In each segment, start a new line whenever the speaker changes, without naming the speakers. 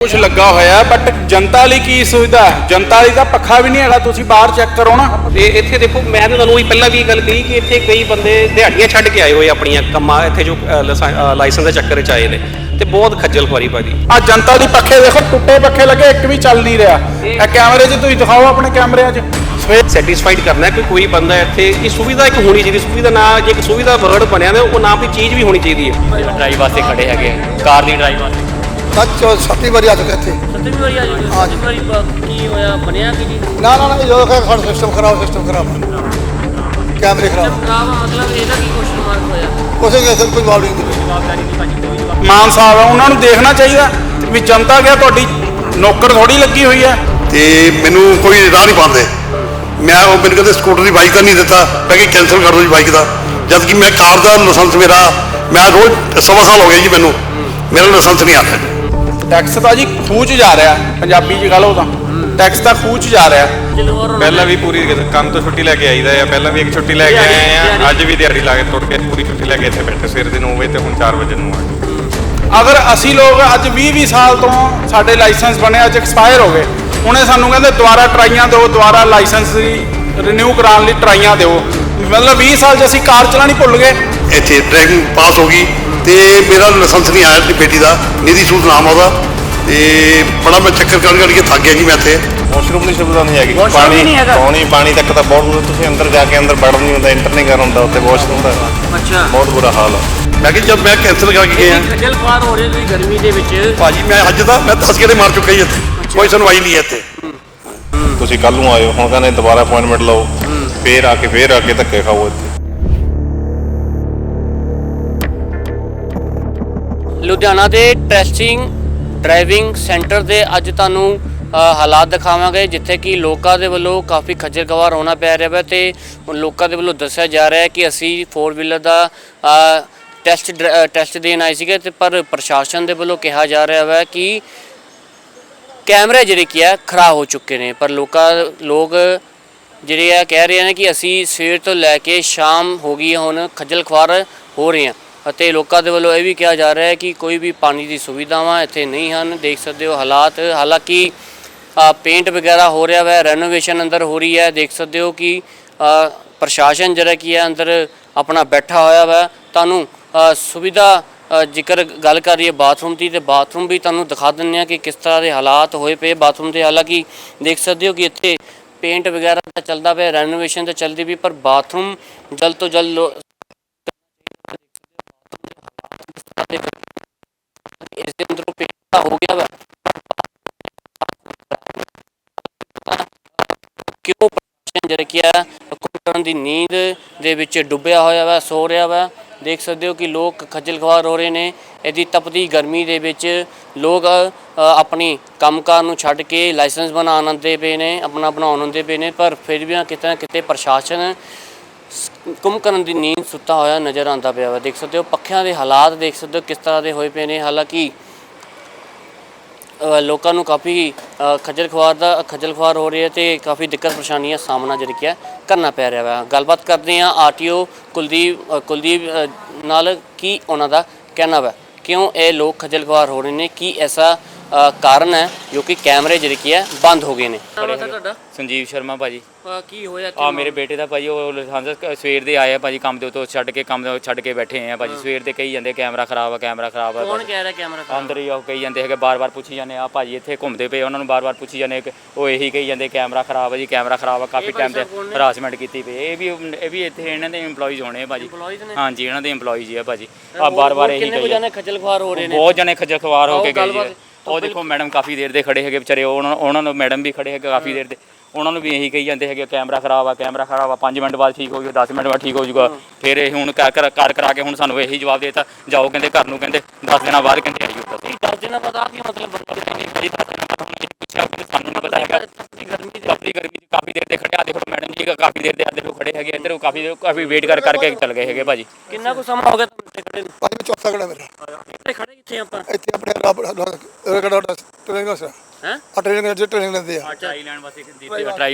ਕੁਝ ਲੱਗਾ ਹੋਇਆ ਬਟ ਜਨਤਾ ਲਈ ਕੀ ਸੁਵਿਧਾ ਹੈ? ਜਨਤਾ ਲਈ ਤਾਂ ਪੱਖਾ ਵੀ ਨਹੀਂ ਹੈਗਾ ਤੁਸੀਂ ਬਾਹਰ ਚੈੱਕ ਕਰੋ ਨਾ।
ਤੇ ਇੱਥੇ ਦੇਖੋ ਮੈਂ ਤਾਂ ਤੁਹਾਨੂੰ ਵੀ ਪਹਿਲਾਂ ਵੀ ਇਹ ਗੱਲ ਕਹੀ ਕਿ ਇੱਥੇ ਕਈ ਬੰਦੇ ਦਿਹਾੜੀਆਂ ਛੱਡ ਕੇ ਆਏ ਹੋਏ ਆਪਣੀਆਂ ਕੰਮਾਂ ਇੱਥੇ ਜੋ ਲਾਇਸੈਂਸ ਦੇ ਚੱਕਰ 'ਚ ਆਏ ਨੇ। ਤੇ ਬਹੁਤ ਖੱਜਲ ਖੁਆਰੀ ਭਾਜੀ
ਆ ਜਨਤਾ ਦੀ ਪੱਖੇ ਦੇਖੋ ਟੁੱਟੇ ਪੱਖੇ ਲੱਗੇ ਇੱਕ ਵੀ ਚੱਲ ਨਹੀਂ ਰਿਹਾ। ਇਹ ਕੈਮਰੇ 'ਚ ਤੁਸੀਂ ਦਿਖਾਓ ਆਪਣੇ ਕੈਮਰਿਆਂ 'ਚ। ਸਵੇਰ
ਸੈਟੀਸਫਾਈਡ ਕਰਨਾ ਕਿ ਕੋਈ ਬੰਦਾ ਇੱਥੇ ਇਹ ਸੁਵਿਧਾ ਇੱਕ ਹੋਣੀ ਚਾਹੀਦੀ ਸੁਵਿਧਾ ਨਾ ਜੇ ਇੱਕ ਸੁਵਿਧਾ ਵਰਡ ਬਣਿਆ ਤੇ ਉਹ ਨਾ ਕੋਈ ਚੀਜ਼ ਵੀ ਹੋਣੀ ਚਾਹੀਦੀ ਹੈ।
ਡਰਾਈਵ ਵਾਸਤੇ ਖੜੇ ਹੈਗੇ। ਕਾਰ ਦੀ ਡਰਾਈਵ ਵਾਸਤੇ।
ਸੱਚ ਸੱਤੀ ਵਾਰੀ ਆ ਚੁੱਕੇ ਇੱਥੇ।
ਸੱਤਵੀਂ ਵਾਰੀ ਆ ਜੀ
ਹਾਂਜੀ।
ਸੱਤਵੀਂ ਵਾਰੀ ਬ- ਕੀ ਹੋਇਆ ਬਣਿਆ ਕੀ ਜੀ
ਨਾ ਨਾ ਨਾ ਜਦੋਂ ਕਹੇ ਸਾਡਾ ਸਿਸਟਮ ਖਰਾਬ ਸਿਸਟਮ ਖਰਾਬ। ਕੈਮਰੇ ਖਰਾਬ।
ਖਰਾਬ ਆ, ਮਤਲਬ ਇਹਦਾ ਕੀ ਕੁਐਸਚਨ ਮਾਰਕ ਹੋਇਆ?
ਉਸੇ ਕਿਸੇ ਕੋਈ ਜਵਾਬ ਨਹੀਂ ਦਿੰਦੇ।
ਮਾਨ ਸਾਹਿਬ ਆ ਉਹਨਾਂ ਨੂੰ ਦੇਖਣਾ ਚਾਹੀਦਾ ਵੀ ਜਨਤਾ ਗਿਆ ਤੁਹਾਡੀ ਨੌਕਰ ਥੋੜੀ ਲੱਗੀ ਹੋਈ ਹੈ?
ਤੇ ਮੈਨੂੰ ਕੋਈ ਰਾਹ ਨਹੀਂ ਪਾਉਂਦੇ। ਮੈਂ ਉਹ ਮੈਨੂੰ ਕਹਿੰਦੇ ਸਕੂਟਰ ਦੀ ਬਾਈਕ ਦਾ ਨਹੀਂ ਦਿੱਤਾ। ਮੈਂ ਕਿ ਕੈਂਸਲ ਕਰ ਦਿਓ ਜੀ ਬਾਈਕ ਦਾ। ਜਦ ਕਿ ਮੈਂ ਕਾਰ ਦਾ ਲਾਇਸੈਂਸ ਮੇਰਾ ਮੈਂ ਰੋਜ਼ ਸਵਾ ਸਾਲ ਹੋ ਗਿਆ ਜੀ ਮੈਨੂੰ। ਮੇਰਾ ਲਾਇਸੈਂਸ ਨਹੀਂ ਆਇਆ
ਟੈਕਸ ਤਾਂ ਜੀ ਖੂਹ 'ਚ ਜਾ ਰਿਹਾ ਪੰਜਾਬੀ 'ਚ ਗੱਲ ਉਹ ਤਾਂ। ਟੈਕਸ ਤਾਂ ਖੂਹ 'ਚ ਜਾ ਰਿਹਾ।
ਪਹਿਲਾਂ ਵੀ ਪੂਰੀ ਕੰਮ ਤੋਂ ਛੁੱਟੀ ਲੈ ਕੇ ਆਈਦਾ ਆ ਪਹਿਲਾਂ ਵੀ ਇੱਕ ਛੁੱਟੀ ਲੈ ਕੇ ਆਏ ਆ ਅੱਜ ਵੀ ਦਿਹਾੜੀ ਲਾ ਕੇ ਤੁਰ ਕੇ ਪੂਰੀ ਛੁੱਟੀ ਲੈ ਕੇ ਇੱਥੇ ਬੈਠੇ ਸਵੇਰ ਦੇ 9 ਵਜੇ ਤੇ ਹੁਣ 4 ਵਜੇ ਨੂੰ ਆ ਗਏ।
ਅਗਰ ਅਸੀਂ ਲੋਕ ਅੱਜ 20 20 ਸਾਲ ਤੋਂ ਸਾਡੇ ਲਾਇਸੈਂਸ ਬਣੇ ਅੱਜ ਐਕਸਪਾਇਰ ਹੋ ਗਏ ਹੁਣੇ ਸਾਨੂੰ ਕਹਿੰਦੇ ਦੁਬਾਰਾ ਟਰਾਈਆਂ ਦਿਓ ਦੁਬਾਰਾ ਲਾਇਸੈਂਸ ਰੀਨਿਊ ਕਰਾਉਣ ਲਈ ਟਰਾਈਆਂ ਦਿਓ। ਮਤਲਬ 20 ਸਾਲ 'ਚ ਅਸੀਂ ਕਾਰ ਚਲਾਣੀ ਭੁੱਲ ਗਏ।
ਇੱਥੇ ਡਰਾਈਵਿੰਗ ਪਾਸ ਹੋ ਗਈ। ਤੇ ਮੇਰਾ ਲਾਇਸੈਂਸ ਨਹੀਂ ਆਇਆ ਆਪਣੀ ਬੇਟੀ ਦਾ ਨਿਧੀ ਸੂਦ ਨਾਮ ਆ ਉਹਦਾ। ਤੇ ਬੜਾ ਮੈਂ ਚੱਕਰ ਕਰ ਕਰ ਕੇ ਥੱਕ ਗਿਆ ਜੀ ਮੈਂ ਇੱਥੇ।
ਵਾਸ਼ਰੂਮ ਦੀ ਸੁਵਿਧਾ ਨਹੀਂ ਹੈਗੀ।
Washroom ਵੀ ਨਹੀਂ ਹੈਗਾ?
ਪਾਣੀ ਪਾਣੀ ਤੱਕ ਤਾਂ ਬਹੁਤ ਦੂਰ ਤੁਸੀਂ ਅੰਦਰ ਜਾ ਕੇ ਅੰਦਰ ਵੜਨ ਨਹੀਂ ਹੁੰਦਾ ਇੰਟਰ ਨਹੀਂ ਕਰਨ ਹੁੰਦਾ ਉੱਥੇ ਵਾਸ਼ਰੂਮ ਦਾ।
ਅੱਛਾ।
ਬਹੁਤ ਬੁਰਾ ਹਾਲ ਆ।
ਮੈਂ ਕਿ ਜਦ ਮੈਂ ਕੈਂਸਲ ਕਰਕੇ ਗਿਆ।
ਖੱਜਲ ਖੁਆਰ ਹੋ ਰਹੇ ਤੁਸੀਂ ਗਰਮੀ ਦੇ ਵਿੱਚ।
ਭਾਜੀ ਮੈਂ ਅੱਜ ਦਾ ਮੈਂ 10 ਗੇੜੇ ਮਾਰ ਚੁੱਕਾ ਜੀ ਇੱਥੇ। ਕੋਈ ਸੁਣਵਾਈ ਨਹੀਂ ਹੈ ਇੱਥੇ।
ਤੁਸੀਂ ਕੱਲ ਨੂੰ ਆਇਓ ਹੁਣ ਕਹਿੰਦੇ ਦੁਬਾਰਾ ਅਪਾਇੰਟਮੈਂਟ ਲਓ। ਫੇਰ ਆ ਕੇ ਫੇਰ ਆ ਕੇ ਧੱਕੇ ਖਾਓ ਇੱਥੇ।
ਲੁਧਿਆਣਾ ਦੇ ਟੈਸਟਿੰਗ ਡਰਾਈਵਿੰਗ ਸੈਂਟਰ ਦੇ ਅੱਜ ਤੁਹਾਨੂੰ ਹਾਲਾਤ ਦਿਖਾਵਾਂਗੇ, ਜਿੱਥੇ ਕਿ ਲੋਕਾਂ ਦੇ ਵੱਲੋਂ ਕਾਫੀ ਖੱਜਲ ਖਵਾਰ ਹੋਣਾ ਪੈ ਰਿਹਾ ਹੈ ਤੇ ਲੋਕਾਂ ਦੇ ਵੱਲੋਂ ਦੱਸਿਆ ਜਾ ਰਿਹਾ ਹੈ ਕਿ ਅਸੀਂ 4 ਵੀਲਰ ਦਾ ਟੈਸਟ ਡਰ- ਟੈਸਟ ਦੇਣ ਆਏ ਸੀਗੇ ਤੇ ਪਰ ਪ੍ਰਸ਼ਾਸਨ ਦੇ ਵੱਲੋਂ ਕਿਹਾ ਜਾ ਰਿਹਾ ਹੈ ਕਿ ਕੈਮਰੇ ਜਿਹੜੇ ਕੀ ਹੈ ਖਰਾਬ ਹੋ ਚੁੱਕੇ ਨੇ। ਪਰ ਲੋਕਾਂ, ਲੋਕ ਜਿਹੜੇ ਆ ਕਹਿ ਰਹੇ ਨੇ ਕਿ ਅਸੀਂ ਸਵੇਰ ਤੋਂ ਲੈ ਕੇ ਸ਼ਾਮ ਹੋ ਗਈ ਹੁਣ ਖੱਜਲ ਖੁਆਰ ਹੋ ਰਹੇ ਹਾਂ। ਅਤੇ ਲੋਕਾਂ ਦੇ ਵੱਲੋਂ ਇਹ ਵੀ ਕਿਹਾ ਜਾ ਰਿਹਾ ਹੈ ਕਿ ਕੋਈ ਵੀ ਪਾਣੀ ਦੀ ਸੁਵਿਧਾਵਾਂ ਇੱਥੇ ਨਹੀਂ ਹਨ। ਦੇਖ ਸਕਦੇ ਹੋ ਹਾਲਾਤ, ਹਾਲਾਂਕਿ ਪੇਂਟ ਵਗੈਰਾ ਹੋ ਰਿਹਾ ਹੈ ਰੈਨੋਵੇਸ਼ਨ ਅੰਦਰ ਹੋ ਰਹੀ ਹੈ। ਦੇਖ ਸਕਦੇ ਹੋ ਕਿ ਪ੍ਰਸ਼ਾਸਨ ਜਿਹੜਾ ਕੀ ਹੈ, ਅੰਦਰ ਆਪਣਾ ਬੈਠਾ ਹੋਇਆ ਵਾ। ਤੁਹਾਨੂੰ ਸੁਵਿਧਾ ਜੇਕਰ ਗੱਲ ਕਰੀਏ ਬਾਥਰੂਮ ਦੀ ਤੇ ਬਾਥਰੂਮ ਵੀ ਤੁਹਾਨੂੰ ਦਿਖਾ ਦਿੰਦੇ ਆ ਕਿ ਕਿਸ ਤਰ੍ਹਾਂ ਦੇ ਹਾਲਾਤ ਹੋਏ ਪਏ ਬਾਥਰੂਮ ਦੇ। ਹਾਲਾਂਕਿ, ਦੇਖ ਸਕਦੇ ਹੋ ਕਿ ਇੱਥੇ ਪੇਂਟ ਵਗੈਰਾ ਤਾਂ ਚੱਲਦਾ ਪਿਆ ਰੈਨੋਵੇਸ਼ਨ ਤਾਂ ਚੱਲਦੀ ਵੀ ਪਰ ਬਾਥਰੂਮ ਜਲਦ ਤੋਂ ਜਲਦ ਤਾਂ ਹੋ ਗਿਆ ਵਾ। ਕਿਉਂ ਪ੍ਰਸ਼ਾਸਨ ਜਿਹੜਾ ਕੀ ਹੈ ਕੁੱਟਣ ਦੀ ਨੀਂਦ ਦੇ ਵਿੱਚ ਡੁੱਬਿਆ ਹੋਇਆ ਵਾ ਸੋ ਰਿਹਾ ਵਾ। ਦੇਖ ਸਕਦੇ ਹੋ ਕਿ ਲੋਕ ਖੱਜਲ ਖਵਾਰ ਹੋ ਰਹੇ ਨੇ। ਇਹਦੀ ਤਪਦੀ ਗਰਮੀ ਦੇ ਵਿੱਚ ਲੋਕ ਅ, ਆਪਣੀ ਕੰਮਕਾਰ ਨੂੰ ਛੱਡ ਕੇ ਲਾਇਸੈਂਸ ਬਣਾਉਣ ਆਉਂਦੇ ਪਏ ਨੇ ਆਪਣਾ ਬਣਾਉਣ ਆਉਂਦੇ ਪਏ ਨੇ ਪਰ ਫਿਰ ਵੀ ਕਿਤੇ ਨਾ ਕਿਤੇ ਪ੍ਰਸ਼ਾਸਨ ਕੁੰਭਕਰਨ ਦੀ ਨੀਂਦ ਸੁੱਤਾ ਹੋਇਆ ਨਜ਼ਰ ਆਉਂਦਾ ਪਿਆ ਵਾ। ਦੇਖ ਸਕਦੇ ਹੋ ਪੱਖਿਆਂ ਦੇ ਹਾਲਾਤ ਦੇਖ ਸਕਦੇ ਹੋ ਕਿਸ ਤਰ੍ਹਾਂ ਦੇ ਹੋਏ ਪਏ ਨੇ। ਹਾਲਾਂਕਿ ਲੋਕਾਂ ਨੂੰ ਕਾਫੀ ਖੱਜਲ ਖੁਆਰ ਦਾ ਖੱਜਲ ਖੁਆਰ ਹੋ ਰਹੀ ਹੈ ਤੇ ਕਾਫੀ ਦਿੱਕਤ ਪਰੇਸ਼ਾਨੀਆਂ ਦਾ ਸਾਹਮਣਾ ਜਿਹੜੀ ਕਿ ਕਰਨਾ ਪੈ ਰਿਹਾ ਵਾ। ਗੱਲਬਾਤ ਕਰਦੇ ਹਾਂ ਆਰਟੀਓ ਕੁਲਦੀਪ ਅ, ਕੁਲਦੀਪ ਅ, ਨਾਲ ਕੀ ਉਹਨਾਂ ਦਾ ਕਹਿਣਾ ਵਾ? ਕਿਉਂ ਇਹ ਲੋਕ ਖੱਜਲ ਖੁਆਰ ਹੋ ਰਹੇ ਨੇ? ਕੀ ਐਸਾ ਕਾਰਨ ਹੈ ਜੋ ਕਿ ਕੈਮਰੇ ਜਿਹੜੇ ਕੀ ਹੈ ਬੰਦ ਹੋ ਗਏ ਨੇ। ਤੁਹਾਡਾ?
ਸੰਜੀਵ ਸ਼ਰਮਾ ਭਾਜੀ।
ਕੀ ਹੋਇਆ
ਆ ਮੇਰੇ ਬੇਟੇ ਦਾ ਭਾਜੀ ਉਹ ਲਾਇਸੈਂਸ ਕ- ਸਵੇਰ ਦੇ ਆਏ ਆ ਭਾਜੀ ਕੰਮ ਦੇ ਉੱਤੋਂ ਛੱਡ ਕੇ ਕੰਮ ਦੇ ਛੱਡ ਕੇ ਬੈਠੇ ਆ ਭਾਜੀ। ਸਵੇਰ ਦੇ ਕਹੀ ਜਾਂਦੇ ਕੈਮਰਾ ਖਰਾਬ ਆ ਕੈਮਰਾ ਖਰਾਬ ਆ।
ਕੌਣ। ਕਹਿ ਰਿਹਾ ਕੈਮਰਾ ਖਰਾਬ?
ਅੰਦਰ ਹੀ ਉਹ ਕਹੀ ਜਾਂਦੇ ਹੈਗੇ ਬਾਰ-ਬਾਰ ਪੁੱਛੀ ਜਾਂਦੇ ਆ ਭਾਜੀ ਇੱਥੇ ਘੁੰਮਦੇ ਪਏ ਉਹਨਾਂ ਨੂੰ ਬਾਰ-ਬਾਰ ਪੁੱਛੀ ਜਾਂਦੇ ਕਿ ਉਹ ਇਹੀ ਕਹੀ ਜਾਂਦੇ ਕੈਮਰਾ ਖਰਾਬ ਆ ਜੀ ਕੈਮਰਾ ਖਰਾਬ ਆ ਕਾਫੀ ਟਾਈਮ ਤੇ? ਹਰਾਸਮੈਂਟ ਕੀਤੀ ਪਈ ਇਹ ਵੀ ਇਹ ਵੀ ਇੱਥੇ ਇਹਨਾਂ ਦੇ EMPLOYEES ਹੋਣੇ ਆ ਭਾਜੀ।
Employees ਨੇ?
ਹਾਂਜੀ ਇਹਨਾਂ ਦੇ EMPLOYEES ਹੀ ਆ ਭਾਜੀ। ਆ ਬਾਰ-ਬਾਰ ਇਹੀ
ਕਿੰਨੇ ਕੁ
ਕਹੀ
ਜਾਣੇ ਖੱਜਲ ਖੁਆਰ ਹੋ ਰਹੇ ਨੇ
ਬਹੁਤ ਜਣੇ ਖੱਜਲ ਖਵਾਰ ਹੋ ਕੇ ਗਏ ਜੀ ਉਹ ਦੇਖੋ ਮੈਡਮ ਕਾਫੀ ਦੇਰ ਦੇ ਖੜੇ ਹੈਗੇ ਵਿਚਾਰੇ ਉਹਨਾਂ ਉਹਨਾਂ ਨੂੰ ਮੈਡਮ ਵੀ ਖੜੇ ਹੈਗੇ ਕਾਫੀ ਦੇਰ ਦੇ। ਉਹਨਾਂ ਨੂੰ ਵੀ ਇਹੀ ਕਹੀ ਜਾਂਦੇ ਹੈਗੇ ਕੈਮਰਾ ਖਰਾਬ ਆ ਕੈਮਰਾ ਖਰਾਬ ਆ 5 ਮਿੰਟ ਬਾਅਦ ਠੀਕ ਹੋ ਜਾਊਗਾ 10 ਮਿੰਟ ਬਾਅਦ ਠੀਕ ਹੋ ਜਾਊਗਾ ਫਿਰ ਇਹ ਹੁਣ ਕਰ ਕਰ ਕਰ ਕਰਾ ਕੇ ਹੁਣ ਸਾਨੂੰ ਇਹੀ ਜਵਾਬ ਦੇਤਾ ਜਾਓ ਕਹਿੰਦੇ ਘਰ ਨੂੰ ਕਹਿੰਦੇ 10 ਦਿਨਾਂ ਬਾਅਦ ਕਹਿੰਦੇ ਆਈਓ ਤਾਂ
ਦਸ ਦਿਨਾਂ ਬਾਅਦ ਆ ਕੀ ਮਤਲਬ ਬੰਦਾ
ਨਹੀਂ ਭਾਜੀ 10 ਪੁੱਛਿਆ ਕਿ ਸਾਨੂੰ ਨਹੀਂ ਪਤਾ ਹੈਗਾ।
ਗਰਮੀ ਦੇ
ਕਾਫੀ ਗਰਮੀ ਚ ਕਾਫੀ ਦੇਰ ਦੇ ਖੜੇ ਆ। ਦੇਖੋ ਮੈਡਮ ਜੀ ਕਾਫੀ ਦੇਰ ਦੇ ਆ ਦੇਖੋ ਖੜੇ ਹੈਗੇ ਇੱਧਰ ਉਹ ਕਾਫੀ ਦੇਰ- ਕਾਫੀ ਵੇਟ ਕਰ ਕਰਕੇ ਚੱਲ ਗਏ ਹੈਗੇ ਭਾਜੀ।
ਕਿੰਨਾ ਕੁ ਸਮਾਂ ਹੋ ਗਿਆ ਤੁਹਾਨੂੰ ਇੱਥੇ ਖੜੇ ਨੂੰ?
ਭਾਜੀ ਮੈਂ ਚੌਥਾ ਖੜਾ ਮੇਰਾ
ਇੱਥੇ ਖੜੇ ਕਿੱਥੇ ਆਪਾਂ?
ਇੱਥੇ ਆਪਣੇ ਰੱਬ ਰਗੜਾ ਟ੍ਰੇਨਿੰਗ
ਹੈਂ?
ਆ ਟ੍ਰੇਨਿੰਗ ਜਿਹੜੇ ਟ੍ਰੇਨਿੰਗ ਲੈਂਦੇ ਆ।
ਟਰਾਈ ਲੈਣ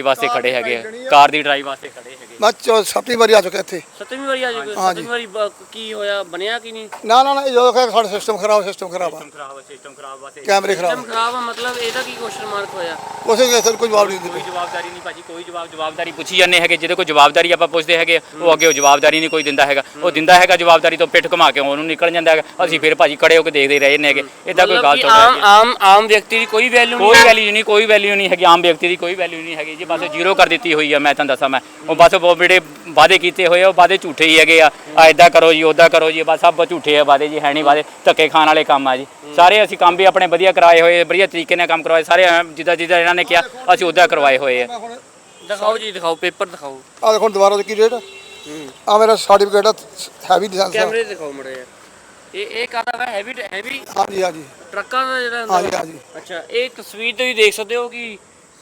ਵਾਸਤੇ ਖੜੇ ਹੈਗੇ ਆ। ਕਾਰ ਦੀ ਡਰਾਈਵ ਵਾਸਤੇ ਖੜੇ ਹੈਗੇ
ਮੈਂ ਚੌ- ਸੱਤਵੀਂ ਵਾਰੀ ਆ ਚੁੱਕਿਆ ਇੱਥੇ।
ਸੱਤਵੀਂ ਵਾਰੀ ਆ ਜੀ
ਹਾਂਜੀ।
ਸੱਤਵੀਂ ਵਾਰੀ ਬ- ਕੀ ਹੋਇਆ? ਬਣਿਆ ਕਿ ਨਹੀਂ?
ਨਾ ਨਾ ਨਾ ਇਹ ਜਦੋਂ ਕਿ ਸਾਡਾ ਸਿਸਟਮ ਖਰਾਬ ਸਿਸਟਮ ਖਰਾਬ ਆ।
ਖਰਾਬ ਸਿਸਟਮ ਖਰਾਬ ਵਾਸਤੇ।
ਕੈਮਰੇ
ਸਿਸਟਮ
ਖਰਾਬ
ਖਰਾਬ ਆ ਮਤਲਬ ਇਹਦਾ ਕੀ ਕੁਐਸਚਨ ਮਾਰਕ ਹੋਇਆ?
ਉਸੇ ਕਿਸੇ ਨੂੰ ਕੋਈ ਜਵਾਬ ਨਹੀਂ
ਕੋਈ
ਦਿੰਦੇ
ਜਵਾਬਦਾਰੀ ਨਹੀਂ ਭਾਜੀ ਕੋਈ ਜਵਾਬ ਜਵਾਬਦਾਰੀ ਪੁੱਛੀ ਜਾਂਦੇ ਹੈਗੇ। ਜਿਹਦੇ ਕੋਈ ਜਵਾਬਦਾਰੀ ਆਪਾਂ ਪੁੱਛਦੇ ਹੈਗੇ ਉਹ ਅੱਗੇ ਉਹ ਜਵਾਬਦਾਰੀ ਨਹੀਂ ਕੋਈ ਦਿੰਦਾ ਹੈਗਾ। ਉਹ ਦਿੰਦਾ ਹੈਗਾ ਜਵਾਬਦਾਰੀ ਤੋਂ ਪਿੱਠ ਘੁਮਾ ਕੇ ਉਹਨੂੰ ਨਿਕਲ ਜਾਂਦਾ ਹੈਗਾ। ਅਸੀਂ ਫਿਰ ਭਾਜੀ ਖੜੇ ਹੋ ਕੇ ਦੇਖਦੇ ਰਹੇ ਨੇ ਹੈਗੇ। ਇਦਾਂ ਕੋਈ
ਮਤਲਬ
ਗੱਲ
ਕਿ
ਥੋੜ੍ਹਾ
ਆਮ। ਆਮ ਆਮ ਵਿਅਕਤੀ ਦੀ ਕੋਈ ਵੈਲਿਊ ਨਹੀਂ
ਕੋਈ
ਹੈ
ਵੈਲਿਊ ਨਹੀਂ ਕੋਈ ਵੈਲਿਊ ਨਹੀਂ ਹੈਗੀ ਆਮ ਵਿਅਕਤੀ ਦੀ ਕੋਈ ਵੈਲਿਊ ਨਹੀਂ ਹੈਗੀ ਜੀ ਬਸ ਜ਼ੀਰੋ ਕਰ ਦਿੱਤੀ ਹੋਈ ਆ ਮੈਂ ਤੁਹਾਨੂੰ ਦੱਸਾਂ ਮੈਂ। ਉਹ ਬਸ ਉਹ ਜਿਹੜੇ ਵਾਅਦੇ ਕੀਤੇ ਹੋਏ ਆ ਉਹ ਵਾਅਦੇ ਝੂਠੇ ਹੀ ਹੈਗੇ ਆ। ਆ ਇਦਾਂ ਕਰੋ ਜੀ ਉਦਾਂ ਕਰੋ ਜੀ ਬਸ ਸਭ ਝੂਠੇ ਆ ਵਾਅਦੇ ਜੀ ਹੈ ਨਹੀਂ ਵਾਅਦੇ ਧੱਕੇ ਖਾਣ ਵਾਲੇ ਕੰਮ ਆ ਜੀ। ਸਾਰੇ ਅਸੀਂ ਕੰਮ ਵੀ ਆਪਣੇ ਵਧੀਆ ਕਰਾਏ ਹੋਏ ਵਧੀਆ ਤਰੀਕੇ ਨਾਲ ਕੰਮ ਕਰਵਾਏ ਸਾਰੇ ਐਂ ਜਿੱਦਾਂ ਜਿੱਦਾਂ ਇਹਨਾਂ ਨੇ ਕਿਹਾ ਅਸੀਂ ਉਦਾਂ ਕਰਵਾਏ ਹੋਏ ਆ।
ਦਿਖਾਓ ਜੀ ਦਿਖਾਓ ਪੇਪਰ ਦਿਖਾਓ।
ਆ ਦੇਖੋ ਹੁਣ ਦੁਬਾਰਾ ਕੀ ਰੇਟ ਆ? ਮੇਰਾ ਸਰਟੀਫਿਕੇਟ ਹੈਵੀ ਲਾਇਸੈਂਸ ਆ।
ਕੈਮਰੇ ਦਿਖਾਓ ਮੜੇ ਇਹ ਇਹ ਕਾਹਦਾ ਹੈ ਹੈਵੀ ਹੈਵੀ
ਹਾਂਜੀ ਹਾਂਜੀ।
ਟਰੱਕਾਂ ਦਾ ਜਿਹੜਾ ਹੁੰਦਾ
ਹਾਂਜੀ? ਹਾਂਜੀ।
ਅੱਛਾ ਇਹ ਤਸਵੀਰ ਤੇ ਵੀ ਦੇਖ ਸਕਦੇ ਹੋ ਕਿ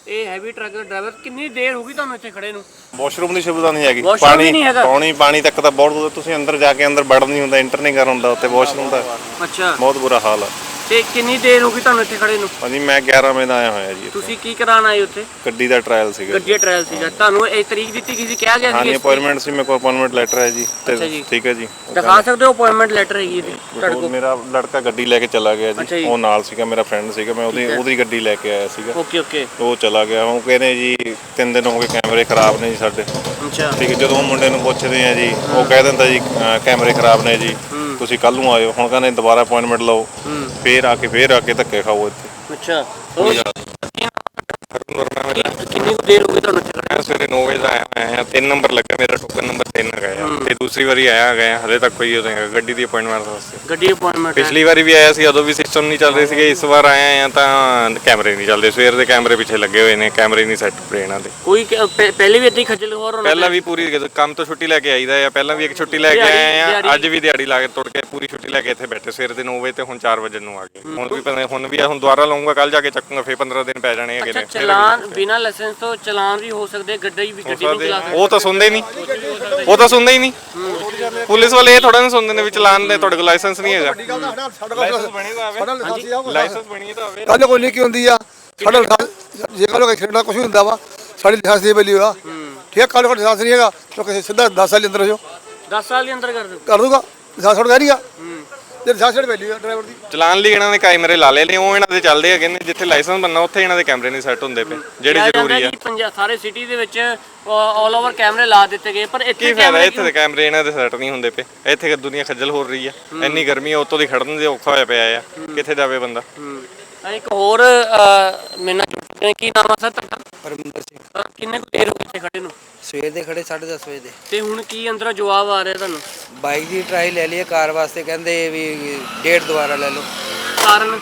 ਇਹ ਹੈਵੀ ਟਰੱਕ ਦਾ ਡਰਾਈਵਰ ਕਿੰਨੀ ਦੇਰ ਹੋ ਗਈ ਤੁਹਾਨੂੰ ਇੱਥੇ ਖੜੇ ਨੂੰ?
ਵਾਸ਼ਰੂਮ ਦੀ ਸੁਵਿਧਾ ਨਹੀਂ ਹੈਗੀ।
Washroom ਵੀ
ਪਾਣੀ
ਨਹੀਂ ਹੈਗਾ?
ਪਾਣੀ ਪਾਣੀ ਤੱਕ ਤਾਂ ਬਹੁਤ ਦੂਰ ਤੁਸੀਂ ਅੰਦਰ ਜਾ ਕੇ ਅੰਦਰ ਵੜਨ ਨਹੀਂ ਹੁੰਦਾ ਇੰਟਰ ਨਹੀਂ ਕਰ ਹੁੰਦਾ ਉੱਤੇ ਵਾਸ਼ਰੂਮ ਦਾ।
ਅੱਛਾ।
ਬਹੁਤ ਬੁਰਾ ਹਾਲ ਆ।
ਤੇ ਕਿੰਨੀ ਦੇਰ ਹੋ ਗਈ ਤੁਹਾਨੂੰ ਇੱਥੇ ਖੜੇ ਨੂੰ?
ਹਾਂਜੀ ਮੈਂ 11 ਵਜੇ ਦਾ ਆਇਆ ਹੋਇਆ ਜੀ ਇੱਥੇ।
ਤੁਸੀਂ ਕੀ ਕਰਾਉਣ ਆਏ ਉੱਥੇ?
ਗੱਡੀ ਦਾ ਟ੍ਰਾਇਲ ਸੀਗਾ
ਗੱਡੀ ਟ੍ਰਾਇਲ ਸੀਗਾ। ਤੁਹਾਨੂੰ ਇਹ ਤਰੀਕ ਦਿੱਤੀ ਕਿਸੇ ਕਿਹਾ ਗਿਆ
ਹਾਂਜੀ
ਸੀ
ਅਪਾਇੰਟਮੈਂਟ ਸੀ ਮੇਰੇ ਕੋਲ ਅਪਾਇੰਟਮੈਂਟ ਲੈਟਰ ਹੈ ਜੀ। ਤੇ
ਅੱਛਾ ਜੀ।
ਠੀਕ ਹੈ ਜੀ।
ਦਿਖਾ ਸਕਦੇ ਹੋ ਅਪਾਇੰਟਮੈਂਟ ਲੈਟਰ ਹੈਗੀ ਇਹਦੀ ਤੁਹਾਡੇ
ਉਹ
ਕੋਲ?
ਮੇਰਾ ਲੜਕਾ ਗੱਡੀ ਲੈ ਕੇ ਚਲਾ ਗਿਆ
ਅੱਛਾ ਜੀ।
ਜੀ ਉਹ ਨਾਲ ਸੀਗਾ ਮੇਰਾ ਫਰੈਂਡ ਸੀਗਾ ਮੈਂ ਉਹਦੀ ਉਹਦੀ ਗੱਡੀ ਲੈ ਕੇ ਆਇਆ ਸੀਗਾ।
Okay okay.
ਉਹ ਚਲਾ ਗਿਆ। ਉਹ ਕਹਿੰਦੇ ਜੀ ਤਿੰਨ ਦਿਨ ਹੋ ਗਏ ਕੈਮਰੇ ਖਰਾਬ ਨੇ ਜੀ ਸਾਡੇ।
ਅੱਛਾ।
ਠੀਕ ਹੈ ਜਦੋਂ ਉਹ ਮੁੰਡੇ ਨੂੰ ਪੁੱਛਦੇ ਆ ਜੀ ਉਹ ਕਹਿ ਦਿੰਦਾ ਜੀ ਅਹ ਕੈਮਰੇ ਖਰਾਬ ਨੇ ਜੀ। ਤੁਸੀਂ ਕੱਲ ਨੂੰ ਆਇਓ। ਹੁਣ ਕਹਿੰਦੇ ਦੁਬਾਰਾ ਅਪਾਇੰਟਮੈਂਟ ਲਓ। ਫੇਰ ਆ ਕੇ ਫੇਰ ਆ ਕੇ ਧੱਕੇ ਖਾਓ ਇੱਥੇ।
ਅੱਛਾ ਦੇਰ ਹੋ ਗਈ ਤੁਹਾਨੂੰ ਇੱਥੇ ਖੜੇ
ਮੈਂ ਸਵੇਰੇ 9 ਵਜੇ ਦਾ ਆਇਆ ਹੋਇਆ ਹਾਂ ਤਿੰਨ ਨੰਬਰ ਲੱਗਾ ਮੇਰਾ ਟੋਕਨ ਨੰਬਰ 3 ਹੈਗਾ ਆ। ਤੇ ਦੂਸਰੀ ਵਾਰੀ ਆਇਆ ਗਿਆ ਹਲੇ ਤੱਕ ਕੋਈ ਉਹ ਨਹੀਂ ਹੈਗਾ ਗੱਡੀ ਦੀ ਅਪਾਇੰਟਮੈਂਟ ਵਾਸਤੇ।
ਗੱਡੀ ਅਪਾਇੰਟਮੈਂਟ
ਪਿਛਲੀ ਵਾਰੀ ਵੀ ਆਇਆ ਸੀ ਉਦੋਂ ਵੀ ਸਿਸਟਮ ਨਹੀਂ ਚੱਲ ਰਹੇ ਸੀਗੇ ਇਸ ਵਾਰ ਆਇਆ ਆ ਤਾਂ ਕੈਮਰੇ ਨਹੀਂ ਚੱਲਦੇ ਸਵੇਰ ਦੇ ਕੈਮਰੇ ਪਿੱਛੇ ਲੱਗੇ ਹੋਏ ਨੇ ਕੈਮਰੇ ਨਹੀਂ ਸੈੱਟ ਪਏ ਇਹਨਾਂ ਦੇ।
ਕੋਈ ਕ- ਪਹਿ- ਪਹਿਲੇ ਵੀ ਇੱਥੇ ਹੀ ਖੱਜਲ ਖੁਆਰ ਹੋਣਾ
ਪਹਿਲਾਂ ਵੀ ਪੂਰੀ ਕੰਮ ਤੋਂ ਛੁੱਟੀ ਲੈ ਕੇ ਆਈਦਾ ਆ ਪਹਿਲਾਂ ਵੀ ਇੱਕ ਛੁੱਟੀ ਲੈ ਕੇ ਆਏ ਆ ਅੱਜ ਵੀ ਦਿਹਾੜੀ ਲਾ ਕੇ ਤੁਰ ਕੇ ਪੂਰੀ ਛੁੱਟੀ ਲੈ ਕੇ ਇੱਥੇ ਬੈਠੇ ਸਵੇਰ ਦੇ 9 ਵਜੇ ਤੇ ਹੁਣ 4 ਵਜੇ ਨੂੰ ਆ ਗਏ। ਹੁਣ ਵੀ ਪਤਾ- ਹੁਣ ਵੀ ਆ, ਹੁਣ ਦੁਬਾਰਾ ਲਾਉਂਗਾ ਕੱਲ ਜਾ ਕੇ ਚੱਕੂਗਾ ਫੇਰ 15 ਦਿਨ ਪੈ ਜਾਣੇ ਹੈਗੇ ਨੇ।
ਚਲਾਨ ਬਿਨਾ ਲਾਇਸੈਂਸ ਤੋਂ ਚਲਾਨ ਵੀ ਹੋ ਸਕਦੇ ਗੱਡੀ ਵੀ ਗੱਡੀ ਵੀ ਚਲਾ ਸਕਦੇ।
ਉਹ ਤਾਂ ਸੁਣਦੇ ਹੀ ਨਹੀਂ। ਉਹ ਤਾਂ ਸੁਣਦੇ ਹੀ ਨਹੀਂ। ਪੁਲਿਸ ਵਾਲੇ ਇਹ ਥੋੜਾ ਨਹੀਂ ਸੁਣਦੇ ਨੇ ਵੀ ਚਲਾਨ ਦੇ ਤੁਹਾਡੇ ਕੋਲ ਲਾਇਸੈਂਸ ਨਹੀਂ ਹੈਗਾ।
ਕੋਲ
ਬਣੇਗਾ
ਸਾਡਾ ਲਾਇਸੈਂਸ
ਲਾਇਸੈਂਸ ਬਣੀ ਤਾਂ ਹੋਵੇ।
ਕੱਲ ਕੋਈ ਨਹੀਂ ਕੀ ਹੁੰਦੀ ਆ ਸਾਡਾ ਲਾਇਸੈਂਸ- ਜੇ ਕੱਲ ਕੋਈ ਖੇਡਣਾ ਕੁਝ ਹੁੰਦਾ ਵਾ ਸਾਡੀ ਲਾਇਸੈਂਸ ਦੀ ਵੈਲਿਊ ਆ ਠੀਕ ਹੈ ਕੱਲ ਕੋਈ ਲਾਇਸੈਂਸ ਨਹੀਂ ਹੈਗਾ ਤਾਂ ਕਿਸੇ ਸਿੱਧਾ 10 ਸਾਲ ਦੇ ਅੰਦਰ ਹੋ ਜਾਓ।
10 ਸਾਲ ਦੇ ਅੰਦਰ ਕਰ ਦਿਓ।
ਕਰ ਦੂਗਾ ਲਾਇਸੈਂਸ ਛੋੜ ਗਈ ਜੇ ਲਾਇਸੈਂਸ ਵੈਲਿਊ ਆ ਡਰਾਈਵਰ ਦੀ?
ਚਲਾਨ ਲਈ ਇਹਨਾਂ ਨੇ ਕੈਮਰੇ ਲਾ ਲਏ ਨੇ ਉਹ ਇਹਨਾਂ ਦੇ ਚੱਲਦੇ ਹੈਗੇ ਨੇ ਜਿੱਥੇ ਲਾਇਸੈਂਸ ਬਣਨਾ ਉੱਥੇ ਇਹਨਾਂ ਦੇ ਕੈਮਰੇ ਨਹੀਂ ਸੈੱਟ ਹੁੰਦੇ ਪਏ ਜਿਹੜੇ
ਕਿਹਾ
ਜ਼ਰੂਰੀ ਆ।
ਕਿ ਸਾਰੇ ਸਿਟੀ ਦੇ ਵਿੱਚ ਆਲ ਓਵਰ ਕੈਮਰੇ ਲਾ ਦਿੱਤੇ ਗਏ ਪਰ ਇੱਥੇ
ਕੀ ਫਾਇਦਾ
ਕੈਮਰੇ
ਇੱਥੇ ਦੇ ਕੈਮਰੇ ਇਹਨਾਂ ਦੇ ਸੈੱਟ ਨਹੀਂ ਹੁੰਦੇ ਪਏ ਇੱਥੇ ਕਿ ਦੁਨੀਆ ਖੱਜਲ ਹੋ ਰਹੀ ਆ ਇੰਨੀ ਗਰਮੀ ਆ ਉੱਤੋਂ ਦੀ ਖੜਨ ਦੇ ਔਖਾ ਹੋਇਆ ਪਿਆ ਆ ਕਿੱਥੇ ਜਾਵੇ ਬੰਦਾ?
ਹੂੰ। ਤਾਂ ਇੱਕ ਹੋਰ ਅ, ਮੇਰੇ ਨਾਲ ਨੇ। ਕੀ ਨਾਮ ਆ ਸਰ ਤੁਹਾਡਾ?
ਪਰਮਿੰਦਰ ਸਿੰਘ।
ਕਿੰਨੇ ਕੁ ਦੇਰ ਹੋ ਗਈ ਇੱਥੇ ਖੜੇ ਨੂੰ?
ਸਵੇਰ ਦੇ ਖੜੇ 10:30 ਵਜੇ ਦੇ।
ਤੇ ਹੁਣ ਕੀ ਅੰਦਰੋਂ ਜਵਾਬ ਆ ਰਿਹਾ ਤੁਹਾਨੂੰ?
ਬਾਈਕ ਦੀ ਟਰਾਈ ਲੈ ਲਈ ਹੈ ਕਾਰ ਵਾਸਤੇ ਕਹਿੰਦੇ ਵੀ ਡੇਟ ਦੁਬਾਰਾ ਲੈ ਲਓ।
ਕਾਰਨ?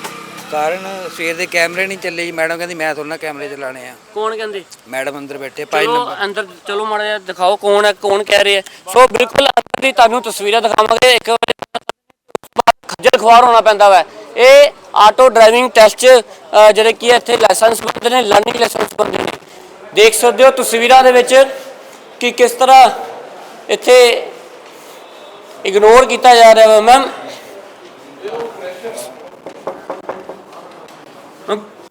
ਕਾਰਨ ਸਵੇਰ ਦੇ ਕੈਮਰੇ ਨਹੀਂ ਚੱਲੇ ਜੀ। ਮੈਡਮ ਕਹਿੰਦੀ ਮੈਂ ਥੋੜਾ ਕੈਮਰੇ ਚਲਾਣੇ ਆ।
ਕੌਣ ਕਹਿੰਦੇ?
ਮੈਡਮ ਅੰਦਰ ਬੈਠੇ ਪੰਜ
ਚਲੋ
ਨੰਬਰ।
ਅੰਦਰ ਚਲੋ ਮਾੜਾ ਜਿਹਾ ਦਿਖਾਓ ਕੌਣ ਹੈ ਕੌਣ ਕਹਿ ਰਿਹਾ। ਹੈ। ਸੋ ਬਿਲਕੁਲ ਅੰਦਰ ਦੀ ਤੁਹਾਨੂੰ ਤਸਵੀਰਾਂ ਦਿਖਾਵਾਂਗੇ। ਇੱਕ ਵਾਰੀ ਖੱਜਲ ਖੁਆਰ ਹੋਣਾ ਪੈਂਦਾ ਵਾ। ਇਹ ਆਟੋ ਡਰਾਈਵਿੰਗ ਟੈਸਟ ਜਿਹੜੇ ਕੀ ਹੈ ਇੱਥੇ ਲਾਇਸੈਂਸ ਬਣਦੇ ਨੇ ਲਰਨਿੰਗ ਲਾਇਸੈਂਸ ਬਣਦੇ ਨੇ। ਦੇਖ ਸਕਦੇ ਹੋ ਤਸਵੀਰਾਂ ਦੇ ਵਿੱਚ ਕਿ ਕਿਸ ਤਰ੍ਹਾਂ ਇੱਥੇ ਇਗਨੋਰ ਕੀਤਾ ਜਾ ਰਿਹਾ ਵਾ ਮੈਮ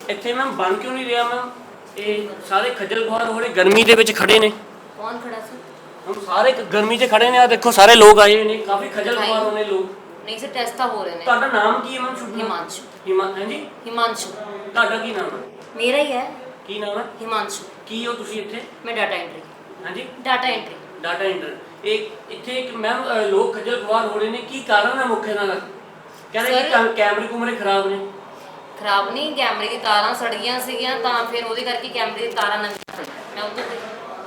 ਇੱਥੇ ਮੈਮ ਬਣ ਕਿਉਂ ਨਹੀਂ ਰਿਹਾ ਮੈਮ ਇਹ ਸਾਰੇ ਖੱਜਲ ਖੁਆਰ ਹੋ ਰਹੇ ਗਰਮੀ ਦੇ ਵਿੱਚ ਖੜੇ ਨੇ।
ਕੌਣ ਖੜਾ ਸੀ?
ਹੁਣ ਸਾਰੇ ਗਰਮੀ 'ਚ ਖੜੇ ਨੇ ਆ ਦੇਖੋ ਸਾਰੇ ਲੋਕ ਆਏ ਨੇ ਕਾਫੀ ਖੱਜਲ ਖੁਆਰ ਹੋਣੇ ਲੋਕ।
ਨਹੀਂ ਸਰ ਟੈਸਟ ਤਾਂ ਹੋ ਰਹੇ ਨੇ।
ਤੁਹਾਡਾ ਨਾਮ ਕੀ ਹੈ ਮੈਮ ਸ਼ੁਭ?
ਹਿਮਾਂਸ਼ੂ
ਹਿਮਾ ਹਾਂਜੀ?
ਹਿਮਾਂਸ਼ੂ
ਤੁਹਾਡਾ ਕੀ ਨਾਮ ਹੈ?
ਮੇਰਾ ਹੀ ਹੈ।
ਕੀ ਨਾਮ ਹੈ?
ਹਿਮਾਂਸ਼ੂ
ਕੀ ਹੋ ਤੁਸੀਂ ਇੱਥੇ?
ਮੈਂ ਡਾਟਾ ਐਂਟਰੀ
ਹਾਂਜੀ?
ਡਾਟਾ ਐਂਟਰੀ
ਡਾਟਾ ਐਂਟਰ ਇਹ ਇੱਥੇ ਇੱਕ ਮੈਮ ਲੋਕ ਖੱਜਲ ਖੁਆਰ ਹੋ ਰਹੇ ਨੇ। ਕੀ ਕਾਰਨ ਹੈ ਮੁੱਖ ਇਹਨਾਂ ਦਾ ਕਹਿੰਦੇ ਕਿ ਕੈਮਰੇ ਕੁਮਰੇ ਖਰਾਬ ਨੇ।
ਖਰਾਬ ਨਹੀਂ ਕੈਮਰੇ ਦੀ ਤਾਰਾਂ ਸੜ ਗਈਆਂ ਸੀਗੀਆਂ ਤਾਂ ਫਿਰ ਉਹਦੇ ਕਰਕੇ ਕੈਮਰੇ ਦੀ ਤਾਰਾਂ ਪਾਈਆਂ। ਮੈਂ ਉੱਧਰ ਗਈ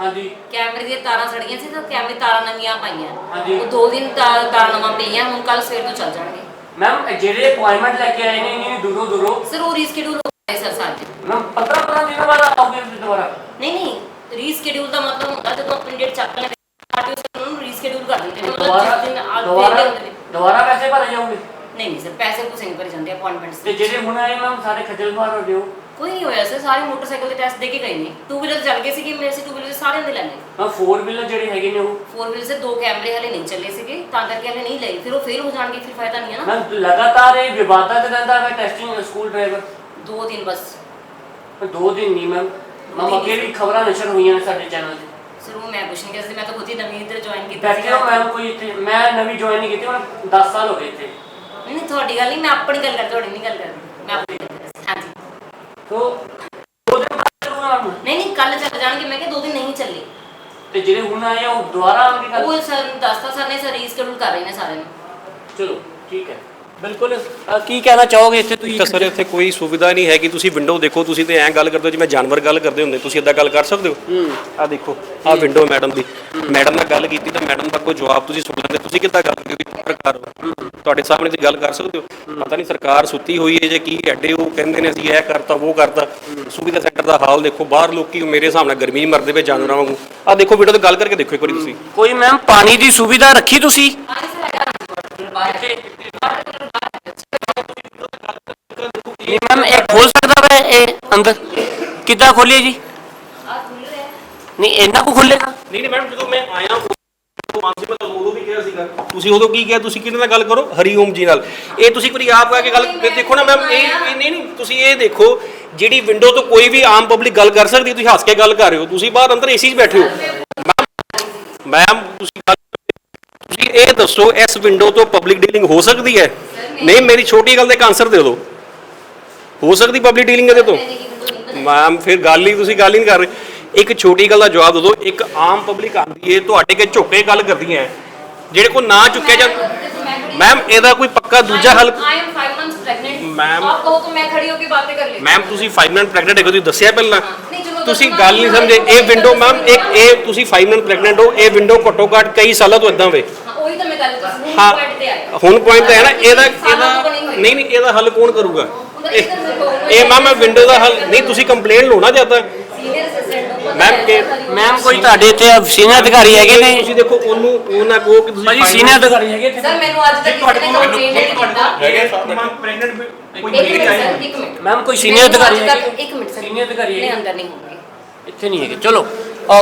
ਹਾਂਜੀ।
ਕੈਮਰੇ ਦੀਆਂ ਤਾਰਾਂ ਸੜ ਗਈਆਂ ਸੀ ਤਾਂ ਕੈਮਰੇ ਤਾਰਾਂ ਨਵੀਆਂ ਪਾਈਆਂ।
ਹਾਂਜੀ।
ਉਹ ਦੋ ਦਿਨ ਤਾਰ ਤਾਰਾਂ ਨਵਾਂ ਪਈਆਂ ਹੁਣ ਕੱਲ ਸਵੇਰ ਤੋਂ ਚੱਲ ਜਾਣਗੇ।
ਮੈਮ ਜਿਹੜੇ ਅਪਾਇੰਟਮੈਂਟ ਲੈ ਕੇ ਆਏ ਨੇ ਇੰਨੀ ਦੂਰੋਂ ਦੂਰੋਂ?
ਉਹ ਰੀਸਕੇਡਿਊਲ ਹੋ ਗਏ ਸਰ ਸਾਡੇ।
ਮੈਮ 15 15 ਦਿਨਾਂ ਬਾਅਦ ਆਓਗੇ ਫਿਰ ਦੁਬਾਰਾ?
ਨਹੀਂ ਨਹੀਂ ਰੀਸਕੇਡਿਊਲ ਦਾ ਮਤਲਬ ਹੁੰਦਾ ਜਦੋਂ ਆਪਣੀ ਡੇਟ ਚੱਕ ਲੈਂਦੇ ਆਰਟੀਓ ਸਰ ਉਹਨੂੰ ਰੀਸਕੇਡਿਊਲ ਕਰ ਦਿੰਦੇ ਨੇ ਮਤਲਬ
ਦੁਬਾਰਾ
ਜਿਸ ਦਿਨ ਅੱਜ
ਦੁਬਾਰਾ
ਦੇ ਹੁੰਦੇ ਨੇ।
ਦੁਬਾਰਾ ਪੈਸੇ ਭਰੇ ਜਾਓਗੇ?
ਨਹੀਂ ਨਹੀਂ ਸਰ ਪੈਸੇ ਪੂਸੇ ਨਹੀਂ ਭਰੇ ਜਾਂਦੇ ਅਪਾਇੰਟਮੈਂਟਸ
ਤੇ ਜਿਹੜੇ ਹੁਣ ਆਏ ਮੈਮ ਸਾਰੇ ਖੱਜਲ ਖੁਆਰ ਹੋ ਰਹੇ ਹੋ
ਕੋਈ ਨਹੀਂ ਹੋਇਆ ਸਰ ਸਾਰੇ ਮੋਟਰਸਾਈਕਲ ਦੇ ਟੈਸਟ ਦੇ ਕੇ ਗਏ ਨੇ। ਟੂ ਵੀਲਰ ਚੱਲ ਗਏ ਸੀਗੇ ਮੇਰੇ ਸੀ ਟੂ ਵੀਲਰ ਸਾਰਿਆਂ ਦੇ ਲੈ ਲਏ
ਮੈਂ 4 ਵੀਲਰ ਜਿਹੜੇ ਹੈਗੇ ਨੇ ਉਹ?
ਫੋਰ ਵੀਲਰ ਸੇ ਦੋ ਕੈਮਰੇ ਹਲੇ ਨਹੀਂ ਚੱਲੇ ਸੀਗੇ ਤਾਂ ਕਰਕੇ ਹਲੇ ਨਹੀਂ ਲਏ। ਫਿਰ ਉਹ ਫੇਲ ਹੋ ਜਾਣਗੇ ਫਿਰ ਫਾਇਦਾ ਨਹੀਂ ਹੈ ਨਾ।
ਮੈਂ ਲਗਾਤਾਰ ਇਹ ਵਿਵਾਦਾਂ 'ਚ ਰਹਿੰਦਾ ਹੈ ਟੈਸਟਿੰਗ ਸਕੂਲ ਡਰਾਈਵਰ
ਦੋ ਦਿਨ ਬਸ।
ਦੋ ਦਿਨ ਨਹੀਂ ਮੈਮ। ਮੈਮ ਅੱਗੇ ਵੀ ਖਬਰਾਂ ਨਸ਼ਰ ਹੋਈਆਂ ਨੇ ਸਾਡੇ ਚੈਨਲ ਤੇ।
ਸਰ ਉਹ ਮੈਂ ਕੁਛ ਨਹੀਂ ਕਰਦੀ ਮੈਂ ਤਾਂ ਖੁਦ ਹੀ ਨਵੀਂ ਇੱਧਰ ਜੁਆਇਨ ਕੀਤਾ
ਬੈਠੇ ਹੋ ਮੈਮ ਕੋਈ ਇੱਥੇ ਮੈਂ ਨਵੀਂ ਜੁਆਇਨ ਨਹੀਂ ਕੀਤੀ ਮੈਨੂੰ 10 ਸਾਲ ਹੋ ਗਏ ਇੱਥੇ।
ਨਹੀਂ ਨਹੀਂ ਤੁਹਾਡੀ ਗੱਲ ਨਹੀਂ ਮੈਂ ਆਪਣੀ ਗੱਲ ਕਰ ਤੁਹਾਡੀ ਨਹੀਂ ਗੱਲ ਕਰਦੀ। ਮੈਂ ਆਪਣੀ
ਤੋ ਦੋ ਦਿਨ ਬਾਅਦ ਕਰੂੰਗਾ ਮੈਮ
ਨਹੀਂ ਨਹੀਂ ਕੱਲ ਚੱਲ ਜਾਣਗੇ। ਮੈਂ ਕਿਹਾ ਦੋ ਦਿਨ ਨਹੀਂ ਚੱਲੇ।
ਤੇ ਜਿਹੜੇ ਹੁਣ ਆਏ ਆ ਉਹ ਦੁਬਾਰਾ ਆਉਣਗੇ ਕੱਲ
ਉਹ ਸਰ ਦੱਸਤਾ ਸਰ ਨੇ ਸਰ ਰੀਸਕੇਡੂਲ ਕਰ ਰਹੇ ਨੇ ਸਾਰਿਆਂ ਨੂੰ।
ਚਲੋ ਠੀਕ ਹੈ। ਬਿਲਕੁਲ ਅ, ਕੀ ਕਹਿਣਾ ਚਾਹੋਗੇ ਇੱਥੇ ਤੁਸੀਂ?
ਤਾਂ ਸਰ ਇੱਥੇ ਕੋਈ ਸੁਵਿਧਾ ਨਹੀਂ ਹੈ ਕਿ ਤੁਸੀਂ ਵਿੰਡੋ ਦੇਖੋ ਤੁਸੀਂ ਤੇ ਐਂ ਗੱਲ ਕਰਦੇ ਹੋ ਜਿਵੇਂ ਜਾਨਵਰ ਗੱਲ ਕਰਦੇ ਹੁੰਦੇ। ਤੁਸੀਂ ਇਦਾਂ ਗੱਲ ਕਰ ਸਕਦੇ ਹੋ? ਆ ਦੇਖੋ ਆ ਵਿੰਡੋ ਮੈਡਮ ਦੀ। ਮੈਡਮ ਨਾਲ ਗੱਲ ਕੀਤੀ ਤਾਂ ਮੈਡਮ ਦਾ ਕੋਈ ਜਵਾਬ ਤੁਸੀਂ ਸੁਣ ਲੈਂਦੇ। ਤੁਸੀਂ ਕਿੱਦਾਂ ਗੱਲ ਕੀਤੀ ਪ੍ਰਕਾਰ ਤੁਹਾਡੇ ਸਾਹਮਣੇ ਤੁਸੀਂ ਗੱਲ ਕਰ ਸਕਦੇ ਹੋ? ਪਤਾ ਨਹੀਂ ਸਰਕਾਰ ਸੁੱਤੀ ਹੋਈ ਹੈ ਜੇ ਕੀ ਐਡੇ ਉਹ ਕਹਿੰਦੇ ਨੇ ਅਸੀਂ ਇਹ ਕਰਤਾ ਉਹ ਕਰਤਾ। ਸੁਵਿਧਾ ਸੈਂਟਰ ਦਾ ਹਾਲ ਦੇਖੋ ਬਾਹਰ ਲੋਕੀ ਮੇਰੇ ਹਿਸਾਬ ਨਾਲ ਗਰਮੀ 'ਚ ਮਰਦੇ ਪਏ ਜਾਨਵਰਾਂ ਵਾਂਗੂ। ਆ ਦੇਖੋ ਵੀਡੀਓ ਤੇ ਗੱਲ ਕਰਕੇ ਦੇਖੋ ਇੱਕ ਵਾਰੀ ਤੁਸੀਂ।
ਕੋਈ ਮੈਮ ਪਾਣੀ ਦੀ ਸੁਵਿਧਾ ਰੱਖੀ ਤੁਸੀਂ? ਕਿੱਦਾਂ ਖੋਲੀਏ ਜੀ?
ਆ ਖੁੱਲ ਰਿਹਾ
ਨਹੀਂ ਇਹਨਾਂ ਕੋ ਖੋਲੇਗਾ
ਨਹੀਂ ਨਹੀਂ ਮੈਡਮ ਜਦੋਂ ਮੈਂ ਆਇਆ ਉਹ ਮਾਨਸੀ ਮੈਂ ਤੁਹਾਨੂੰ ਉਦੋਂ ਵੀ ਕਿਹਾ ਸੀਗਾ। ਤੁਸੀਂ ਉਦੋਂ ਕੀ ਕਿਹਾ? ਤੁਸੀਂ ਕਿਹਦੇ ਨਾਲ ਗੱਲ ਕਰੋ? ਹਰੀਓਮ ਜੀ ਨਾਲ। ਇਹ ਤੁਸੀਂ ਕੋਈ ਆਪ ਆ ਕੇ ਗੱਲ ਇਹ ਦੇਖੋ ਨਾ ਮੈਮ ਇਹ ਇਹ ਨਹੀਂ ਨਹੀਂ ਤੁਸੀਂ ਇਹ ਦੇਖੋ ਜਿਹੜੀ ਵਿੰਡੋ ਤੋਂ ਕੋਈ ਵੀ ਆਮ ਪਬਲਿਕ ਗੱਲ ਕਰ ਸਕਦੀ ਤੁਸੀਂ ਹੱਸ ਕੇ ਗੱਲ ਕਰ ਰਹੇ ਹੋ। ਤੁਸੀਂ ਬਾਹਰ ਅੰਦਰ ਏਸੀ 'ਚ ਬੈਠੇ ਹੋ। ਮੈਮ ਤੁਸੀਂ ਗੱਲ ਤੁਸੀਂ ਇਹ ਦੱਸੋ ਇਸ ਵਿੰਡੋ ਤੋਂ ਪਬਲਿਕ ਡੀਲਿੰਗ ਹੋ ਸਕਦੀ ਹੈ? ਨਹੀਂ ਮੇਰੀ ਛੋਟੀ ਗੱਲ ਦਾ ਇੱਕ ਆਨਸਰ ਦੇ ਦਿਓ। ਹੋ ਸਕਦੀ ਪਬਲਿਕ ਡੀਲਿੰਗ ਇਹਦੇ ਤੋਂ? ਮੈਮ ਫਿਰ ਗੱਲ ਹੀ ਤੁਸੀਂ ਗੱਲ ਹੀ ਨਹੀਂ ਕਰ ਰਹੇ। ਇੱਕ ਛੋਟੀ ਗੱਲ ਦਾ ਜਵਾਬ ਦੋ ਇੱਕ ਆਮ ਪਬਲਿਕ ਆਂਦੀ ਏ ਤੁਹਾਡੇ ਕੇ ਝੁੱਕੇ ਗੱਲ ਕਰਦੀ ਹੈ ਜਿਹੜੇ ਕੋ ਨਾ ਚੁੱਕਿਆ ਜਾ ਮੈਮ ਇਹਦਾ ਕੋਈ ਪੱਕਾ ਦੂਜਾ ਹੱਲ ਮੈਮ ਤੁਸੀਂ ਫਾਈਵ ਮੰਥ ਪ੍ਰੈਗਨੈਂਟ ਹੋ ਤੁਸੀਂ ਦੱਸਿਆ ਪਹਿਲਾਂ। ਤੁਸੀਂ ਗੱਲ ਨਹੀਂ ਸਮਝੇ। ਇਹ ਵਿੰਡੋ ਮੈਮ ਇੱਕ ਇਹ ਤੁਸੀਂ 5 ਮੰਥ ਪ੍ਰੈਗਨੈਂਟ ਹੋ ਇਹ ਵਿੰਡੋ ਘੱਟੋ ਘੱਟ ਕਈ ਸਾਲਾਂ ਤੋਂ ਇਦਾਂ ਵੇ।
ਉਹੀ ਤਾਂ ਮੈਂ ਗੱਲ ਕਰ ਰਹੀ
ਹਾਂ। ਹੁਣ ਪੁਆਇੰਟ ਤੇ ਹੈ ਨਾ ਇਹਦਾ ਇਹਦਾ ਨਹੀਂ ਨਹੀਂ ਇਹਦਾ ਹੱਲ ਕੌਣ ਕਰੂਗਾ? ਇਹ ਮੈਮ ਵਿੰਡੋ ਦਾ ਹੱਲ ਨਹੀਂ ਤੁਸੀਂ ਕੰਪਲੇਂਟ ਲਾਉਣਾ ਨਾ ਮੈਮ
ਕਿ
ਮੈਮ ਕੋਈ ਤੁਹਾਡੇ ਇੱਥੇ ਸੀਨੀਅਰ ਅਧਿਕਾਰੀ ਹੈਗੇ ਨੇ?
ਤੁਸੀਂ ਦੇਖੋ ਉਹਨੂੰ ਉਹਨਾਂ ਕੋ ਕਿ ਤੁਸੀਂ
ਸੀਨੀਅਰ ਅਧਿਕਾਰੀ ਹੈਗੇ ਇੱਥੇ?
ਸਰ ਮੈਨੂੰ ਅੱਜ ਤੱਕ ਕਿਸੇ ਨੇ ਕੰਪਲੇਨ ਨਹੀਂ ਕੀਤਾ।
ਹੈਗੇ ਸਰ ਮੈਮ ਪ੍ਰੈਗਨੈਂਟ ਕੋਈ
ਇੱਕ ਮਿੰਟ ਇੱਕ ਮਿੰਟ
ਮੈਮ ਕੋਈ ਸੀਨੀਅਰ ਅਧਿਕਾਰੀ ਹੈਗੇ?
ਇੱਕ ਮਿੰਟ
ਸਰ ਸੀਨੀਅਰ
ਅਧਿਕਾਰੀ
ਨਹੀਂ
ਅੰਦਰ ਨਹੀਂ ਹੋਣਗੇ।
ਇੱਥੇ ਨਹੀਂ ਹੈਗੇ। ਚਲੋ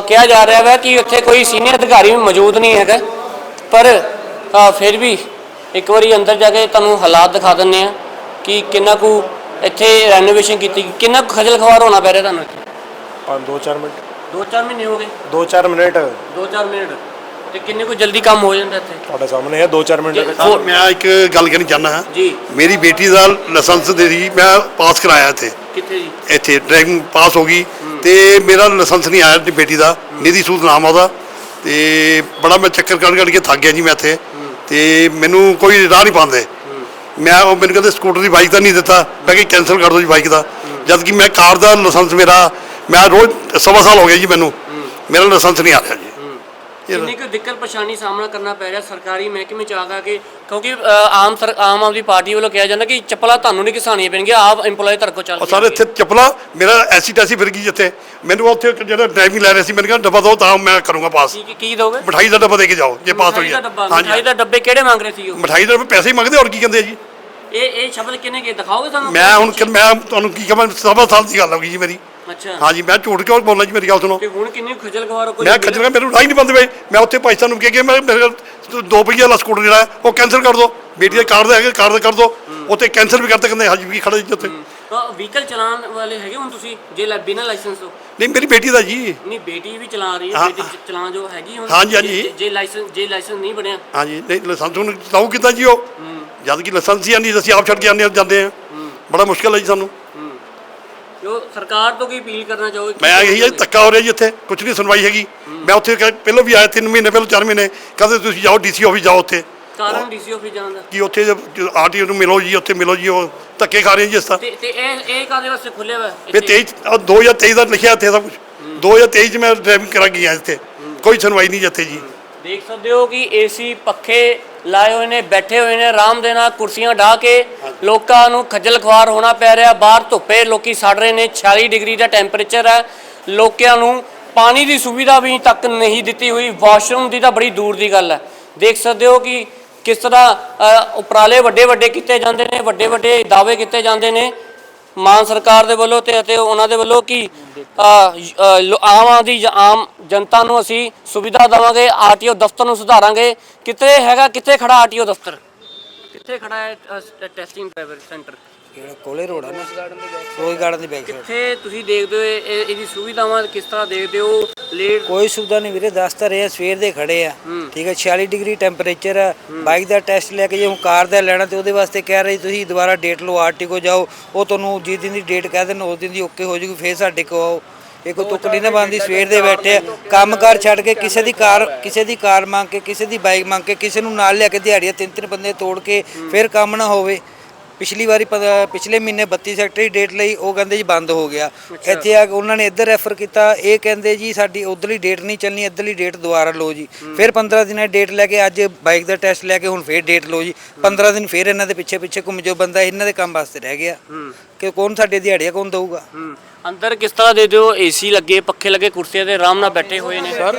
ਕਿਹਾ ਜਾ ਰਿਹਾ ਹੈ ਕਿ ਇੱਥੇ ਕੋਈ ਸੀਨੀਅਰ ਅਧਿਕਾਰੀ ਮੌਜੂਦ ਨਹੀਂ ਹੈਗਾ। ਪਰ ਫਿਰ ਵੀ ਇੱਕ ਵਾਰੀ ਅੰਦਰ ਜਾ ਕੇ ਤੁਹਾਨੂੰ ਹਾਲਾਤ ਦਿਖਾ ਦਿੰਨੇ ਆ। ਕਿ ਕਿੰਨਾ ਕੁ ਇੱਥੇ ਰੈਨੋਵੇਸ਼ਨ ਕੀਤੀ ਕਿੰਨਾ ਕੁ ਖਜਲ ਖਵਾਰ ਹੋਣਾ ਪੈ ਰਿਹਾ ਤੁਹਾਨੂੰ ਇੱਥੇ?
ਪੰਜ ਦੋ ਚਾਰ ਮਿੰਟ।
2-4 ਮਹੀਨੇ ਹੋ ਗਏ।
ਦੋ ਚਾਰ ਮਿੰਟ।
2-4 ਮਿੰਟ। ਤੇ ਕਿੰਨੇ ਕੁ ਜਲਦੀ ਕੰਮ ਹੋ ਜਾਂਦਾ ਇੱਥੇ?
ਤੁਹਾਡੇ ਸਾਹਮਣੇ ਹੈ ਦੋ ਚਾਰ ਮਿੰਟ। ਦੇ ਵਿੱਚ
ਹੋਰ-
ਮੈਂ ਇੱਕ ਗੱਲ ਕਹਿਣੀ ਚਾਹੁੰਦਾ ਹਾਂ।
ਜੀ।
ਮੇਰੀ ਬੇਟੀ ਦਾ ਲਾਇਸੈਂਸ ਦੇ ਦੀ ਮੈਂ ਪਾਸ ਕਰਾਇਆ ਇੱਥੇ।
ਕਿੱਥੇ ਜੀ?
ਇੱਥੇ ਡਰਾਈਵਿੰਗ ਪਾਸ ਹੋ ਗਈ। ਤੇ ਮੇਰਾ ਲਾਇਸੈਂਸ ਨਹੀਂ ਆਇਆ ਤੇ ਬੇਟੀ ਦਾ। ਨਿਧੀ ਸੂਦ ਨਾਮ ਆ ਉਹਦਾ। ਤੇ ਬੜਾ ਮੈਂ ਚੱਕਰ ਕੱਢ ਕੱਢ ਕੇ ਥੱਕ ਗਿਆ ਜੀ ਮੈਂ ਇੱਥੇ। ਤੇ ਮੈਨੂੰ ਕੋਈ ਰਾਹ ਨਹੀਂ ਪਾਉਂਦੇ। ਮੈਂ ਉਹ ਮੈਨੂੰ ਕਹਿੰਦੇ ਸਕੂਟਰ ਦੀ ਬਾਈਕ ਦਾ ਨਹੀਂ ਦਿੱਤਾ। ਮੈਂ ਕਿ ਕੈਨਸਲ ਕਰ ਦਿਓ ਜੀ ਬਾਈਕ ਦਾ। ਜਦ ਕਿ ਮੈਂ ਕਾਰ ਦਾ ਲਾਇਸੈਂਸ ਮੇਰਾ ਮੈਂ ਰੋਜ਼ ਸਵਾ ਸਾਲ ਹੋ ਗਿਆ ਜੀ ਮੈਨੂੰ। ਮੇਰਾ ਲਾਇਸੈਂਸ ਨਹੀਂ ਆ ਰਿਹਾ ਜੀ।
ਕਿੰਨੀ ਕੁ ਦਿੱਕਤ ਪਰੇਸ਼ਾਨੀ ਸਾਹਮਣਾ ਕਰਨਾ ਪੈ ਰਿਹਾ ਸਰਕਾਰੀ ਮਹਿਕਮੇ ਚ ਆ ਗਾ ਕਿ ਕਿਉਂਕਿ ਅ, ਆਮ ਸਰ ਆਮ ਆਦਮੀ ਪਾਰਟੀ ਵੱਲੋਂ ਕਿਹਾ ਜਾਂਦਾ ਕਿ ਚੱਪਲਾਂ ਤੁਹਾਨੂੰ ਨਹੀਂ ਘਸਾਣੀਆਂ ਪੈਣਗੀਆਂ ਆਪ EMPLOYE ਤੁਹਾਡੇ ਕੋਲ ਚੱਲ
ਉਹ ਸਾਰੇ ਇੱਥੇ ਚੱਪਲਾ ਮੇਰਾ ਐਸੀ ਟੈਸੀ ਫਿਰ ਗਈ ਜਿੱਥੇ। ਮੈਨੂੰ ਉੱਥੇ ਇੱਕ ਜਿਹੜਾ ਡਰਾਈਵਿੰਗ ਲੈ ਰਹੇ ਸੀ ਮੈਨੂੰ ਕਹਿੰਦਾ ਡੱਬਾ ਦਿਓ ਤਾਂ ਮੈਂ ਕਰੂੰਗਾ ਪਾਸ
ਕੀ ਕੀ ਦੋਗੇ?
ਮਠਾਈ ਦਾ ਡੱਬਾ ਦੇ ਕੇ ਜਾਓ ਜੇ ਪਾਸ
ਮਿਠਾਈ ਦਾ
ਹੈ
ਡੱਬਾ
ਹਾਂਜੀ।
ਮਿਠਾਈ ਦਾ ਡੱਬੇ ਕਿਹੜੇ ਮੰਗ ਰਹੇ ਸੀ ਉਹ?
ਮਠਾਈ ਦੇ ਪੈਸੇ ਹੀ ਮੰਗਦੇ ਹੋਰ ਕੀ ਕਹਿੰਦੇ ਆ ਜੀ?
ਇਹ ਇਹ ਸ਼ਬਦ ਕਿਹਨੇ ਕਿ ਦਿਖਾਓਗੇ ਸਾਨੂੰ?
ਮੈਂ ਹੁਣ ਕਿ- ਮੈਂ ਤੁਹਾਨੂੰ ਕੀ ਕਹਾਂ ਸਵਾ ਸਾਲ ਦੀ ਗੱਲ ਹੋ ਗਈ ਜੀ ਮੇਰੀ।
ਅੱਛਾ।
ਹਾਂਜੀ ਮੈਂ ਝੂਠ ਕਿਉਂ ਬੋਲਣਾ ਜੀ ਮੇਰੀ ਗੱਲ ਸੁਣੋ।
ਤੇ ਹੁਣ ਕਿੰਨੀ ਖਜਲ ਖਵਾਰ ਕੋਈ
ਮੈਂ ਖੱਜਰ ਮੈਨੂੰ ਹੀ ਨਹੀਂ ਬੰਦ ਵੇ। ਮੈਂ ਉੱਥੇ ਪਾਕਿਸਤਾਨ ਨੂੰ ਕਿਹਾ ਕਿ ਮੈਂ ਮੇਰੇ ਕੋਲ ਦੋ ਪਹੀਆ ਵਾਲਾ ਸਕੂਟਰ ਜਿਹੜਾ ਉਹ ਕੈਂਸਲ ਕਰ ਦਿਓ। ਬੇਟੀ ਦੇ ਕਾਰਡ ਦਾ ਹੈਗਾ ਕਾਰਡ ਦਾ ਕਰ ਦਿਓ। ਉੱਥੇ ਕੈਂਸਲ ਵੀ ਕਰਤੇ ਕਹਿੰਦੇ ਹਾਂਜੀ ਵੀ ਖੜਾ ਜੀ ਉੱਥੇ।
ਵਹੀਕਲ ਚਲਾਉਣ ਵਾਲੇ ਹੈਗੇ ਹੁਣ ਤੁਸੀਂ? ਜੇ ਲੈ ਬਿਨਾਂ ਲਾਇਸੈਂਸ ਤੋਂ?
ਨਹੀਂ ਮੇਰੀ ਬੇਟੀ ਦਾ ਜੀ।
ਨਹੀਂ ਬੇਟੀ ਵੀ ਚਲਾ ਰਹੀ ਹੈ। ਬੇਟੀ ਚ- ਚਲਾਉਣ ਜੋ ਹੈਗੀ ਹੁਣ।
ਹਾਂਜੀ, ਹਾਂਜੀ।
ਜੇ- ਲਾਇਸੈਂਸ ਜੇ ਲਾਇਸੈਂਸ ਨਹੀਂ ਬਣਿਆ।
ਹਾਂਜੀ ਨਹੀਂ ਲਾਇਸੈਂਸ ਨੂੰ ਲਾਉ ਕਿੱਦਾਂ ਜੀ ਉਹ। ਜਦ ਕਿ ਲਾਇਸੈਂਸ ਹੀ ਨਹੀਂ ਅਸੀਂ ਆਪ ਛੱਡ ਕੇ ਆਉਂਦੇ ਜਾਂਦੇ ਆ ਬੜਾ ਮੁਸ਼ਕਲ ਹੈ ਜੀ ਸਾਨੂੰ।
ਜੋ ਸਰਕਾਰ ਤੋਂ ਕੀ ਅਪੀਲ ਕਰਨਾ ਚਾਹੋਗੇ
ਮੈਂ ਇਹੀ ਹੈ ਧੱਕਾ ਹੋ ਰਿਹਾ ਜੀ ਇੱਥੇ ਕੁਝ ਨਹੀਂ ਸੁਣਵਾਈ ਹੈਗੀ। ਮੈਂ ਉੱਥੇ ਕ- ਪਹਿਲਾਂ ਵੀ ਆਇਆ 3 ਮਹੀਨੇ ਪਹਿਲਾਂ 4 ਮਹੀਨੇ। ਕਹਿੰਦੇ ਤੁਸੀਂ ਜਾਓ ਡੀਸੀ ਆਫਿਸ ਜਾਓ ਉੱਥੇ।
ਕਾਰਨ ਡੀਸੀ ਆਫਿਸ ਜਾਣ ਦਾ?
ਕਿ ਉੱਥੇ ਆਰਟੀਓ ਨੂੰ ਮਿਲੋ ਜੀ ਉੱਥੇ ਮਿਲੋ ਜੀ ਉਹ ਧੱਕੇ ਖਾ ਰਹੇ ਜੀ ਇਸ ਤਰ੍ਹਾਂ।
ਤੇ ਤੇ ਇਹ ਇਹ ਕਾਦੇ ਵਾਸਤੇ ਖੁੱਲਿਆ ਵਾ?
ਫਿਰ 23 ਆਹ 2023 ਦਾ ਲਿਖਿਆ ਇੱਥੇ ਸਭ ਕੁਝ 2023 ਚ ਮੈਂ ਡਰਾਈਵਿੰਗ ਕਰਾ ਗਿਆ ਇੱਥੇ। ਕੋਈ ਸੁਣਵਾਈ ਨਹੀਂ ਜਿੱਥੇ ਜੀ।
ਦੇਖ ਸਕਦੇ ਹੋ ਕਿ ਏਸੀ ਪੱਖੇ ਲਾਏ ਹੋਏ ਨੇ ਬੈਠੇ ਹੋਏ ਨੇ ਆਰਾਮ ਦੇ ਨਾਲ ਕੁਰਸੀਆਂ ਢਾ ਕੇ ਲੋਕਾਂ ਨੂੰ ਖੱਜਲ ਖਵਾਰ ਹੋਣਾ ਪੈ ਰਿਹਾ। ਬਾਹਰ ਧੁੱਪੇ ਲੋਕੀ ਸੜ ਰਹੇ ਨੇ 46 ਡਿਗਰੀ ਦਾ ਟੈਂਪਰੇਚਰ ਹੈ। ਲੋਕਾਂ ਨੂੰ ਪਾਣੀ ਦੀ ਸੁਵਿਧਾ ਵੀ ਤੱਕ ਨਹੀਂ ਦਿੱਤੀ ਹੋਈ। ਵਾਸ਼ਰੂਮ ਦੀ ਤਾਂ ਬੜੀ ਦੂਰ ਦੀ ਗੱਲ ਹੈ। ਦੇਖ ਸਕਦੇ ਹੋ ਕਿ ਕਿਸ ਤਰ੍ਹਾਂ ਉਪਰਾਲੇ ਵੱਡੇ ਵੱਡੇ ਕੀਤੇ ਜਾਂਦੇ ਨੇ ਵੱਡੇ ਵੱਡੇ ਦਾਅਵੇ ਕੀਤੇ ਜਾਂਦੇ ਨੇ। ਮਾਨ ਸਰਕਾਰ ਦੇ ਵੱਲੋਂ ਤੇ ਅਤੇ ਉਹਨਾਂ ਦੇ ਵੱਲੋਂ ਕਿ ਆਮ ਆਦੀ ਆਮ ਜਨਤਾ ਨੂੰ ਅਸੀਂ ਸੁਵਿਧਾ ਦੇਵਾਂਗੇ, ਆਰਟੀਓ ਦਫ਼ਤਰ ਨੂੰ ਸੁਧਾਰਾਂਗੇ। ਕਿੱਥੇ ਹੈਗਾ, ਕਿੱਥੇ ਖੜਾ ਆਰਟੀਓ ਦਫ਼ਤਰ? ਕਿੱਥੇ ਖੜਾ ਹੈ ਟੈਸਟਿੰਗ ਡਰਾਈਵਰ ਸੈਂਟਰ
ਜਿਹੜਾ ਕੋਲੇ ਰੋਡ ਆ ਨਾ? ਰੋਜ਼ ਗਾਰਡਨ ਦੀ ਬੈਕ ਸਾਈਡ
ਕਿੱਥੇ ਤੁਸੀਂ ਦੇਖਦੇ ਹੋ ਇਹ- ਇਹ- ਇਹਦੀ ਸੁਵਿਧਾਵਾਂ ਕਿਸ ਤਰ੍ਹਾਂ ਦੇਖਦੇ ਹੋ? ਲੇਟ
ਕੋਈ ਸੁਵਿਧਾ ਨਹੀਂ ਵੀਰੇ ਦੱਸ ਤਾਂ ਰਹੇ ਆ ਸਵੇਰ ਦੇ ਖੜੇ ਆ। ਠੀਕ ਹੈ 46 ਡਿਗਰੀ ਟੈਂਪਰੇਚਰ ਆ। ਬਾਈਕ ਦਾ ਟੈਸਟ ਲੈ ਕੇ ਜੇ ਹੁਣ ਕਾਰ ਦਾ ਲੈਣਾ ਤੇ ਉਹਦੇ ਵਾਸਤੇ ਕਹਿ ਰਹੇ ਤੁਸੀਂ ਦੁਬਾਰਾ ਡੇਟ ਲਓ ਆਰਟੀਕੋ ਜਾਓ। ਉਹ ਤੁਹਾਨੂੰ ਜਿਸ ਦਿਨ ਦੀ ਡੇਟ ਕਹਿ ਦੇਣ ਉਸ ਦਿਨ ਦੀ ਓਕੇ ਹੋ ਜੂਗੀ ਫੇਰ ਸਾਡੇ ਕੋ ਆਓ। ਇਹ ਕੋਈ ਤੁੱਕ ਨਹੀਂ ਨਾ ਬੰਦੀ ਸਵੇਰ ਦੇ ਬੈਠੇ ਆ। ਕੰਮਕਾਰ ਛੱਡ ਕੇ ਕਿਸੇ ਦੀ ਕਾਰ ਕਿਸੇ ਦੀ ਕਾਰ ਮੰਗ ਕੇ ਕਿਸੇ ਦੀ ਬਾਈਕ ਮੰਗ ਕੇ ਕਿਸੇ ਨੂੰ ਨਾਲ ਲਿਆ ਕੇ ਦਿਹਾੜੀਆਂ ਤਿੰਨ ਤਿੰਨ ਬੰਦੇ ਤੋੜ ਕੇ ਫਿਰ ਕੰਮ ਨਾ ਹੋਵੇ। ਪਿਛਲੀ ਵਾਰੀ ਪਿਛਲੇ ਮਹੀਨੇ 32 ਸੈਕਟਰ ਡੇਟ ਲਈ ਉਹ ਕਹਿੰਦੇ ਜੀ ਬੰਦ ਹੋ ਗਿਆ। ਇੱਥੇ ਆ ਕੇ ਉਹਨਾਂ ਨੇ ਇੱਧਰ ਰੈਫਰ ਕੀਤਾ ਇਹ ਕਹਿੰਦੇ ਜੀ ਸਾਡੀ ਉਧਰਲੀ ਡੇਟ ਨਹੀਂ ਚੱਲਣੀ ਇੱਧਰਲੀ ਡੇਟ ਦੁਬਾਰਾ ਲਓ ਜੀ। ਫਿਰ 15 ਦਿਨਾਂ ਦੀ ਡੇਟ ਲੈ ਕੇ ਅੱਜ ਬਾਈਕ ਦਾ ਟੈਸਟ ਲੈ ਕੇ ਹੁਣ ਫਿਰ ਡੇਟ ਲਓ ਜੀ। 15 ਦਿਨ ਫਿਰ ਇਹਨਾਂ ਦੇ ਪਿੱਛੇ ਪਿੱਛੇ ਘੁੰਮ ਜੋ ਬੰਦਾ ਇਹਨਾਂ ਦੇ ਕੰਮ ਵਾਸਤੇ ਰਹਿ ਗਿਆ। ਕਿ ਕੌਣ ਸਾਡੇ ਦਿਹਾੜੀਆਂ ਕੌਣ ਦਊਗਾ?
ਅੰਦਰ ਕਿਸ ਤਰ੍ਹਾਂ ਦੇ ਦਿਓ? ਏਸੀ ਲੱਗੇ ਪੱਖੇ ਲੱਗੇ ਕੁਰਸੀਆਂ ਤੇ ਆਰਾਮ ਨਾਲ ਬੈਠੇ ਹੋਏ ਨੇ।
ਸਰ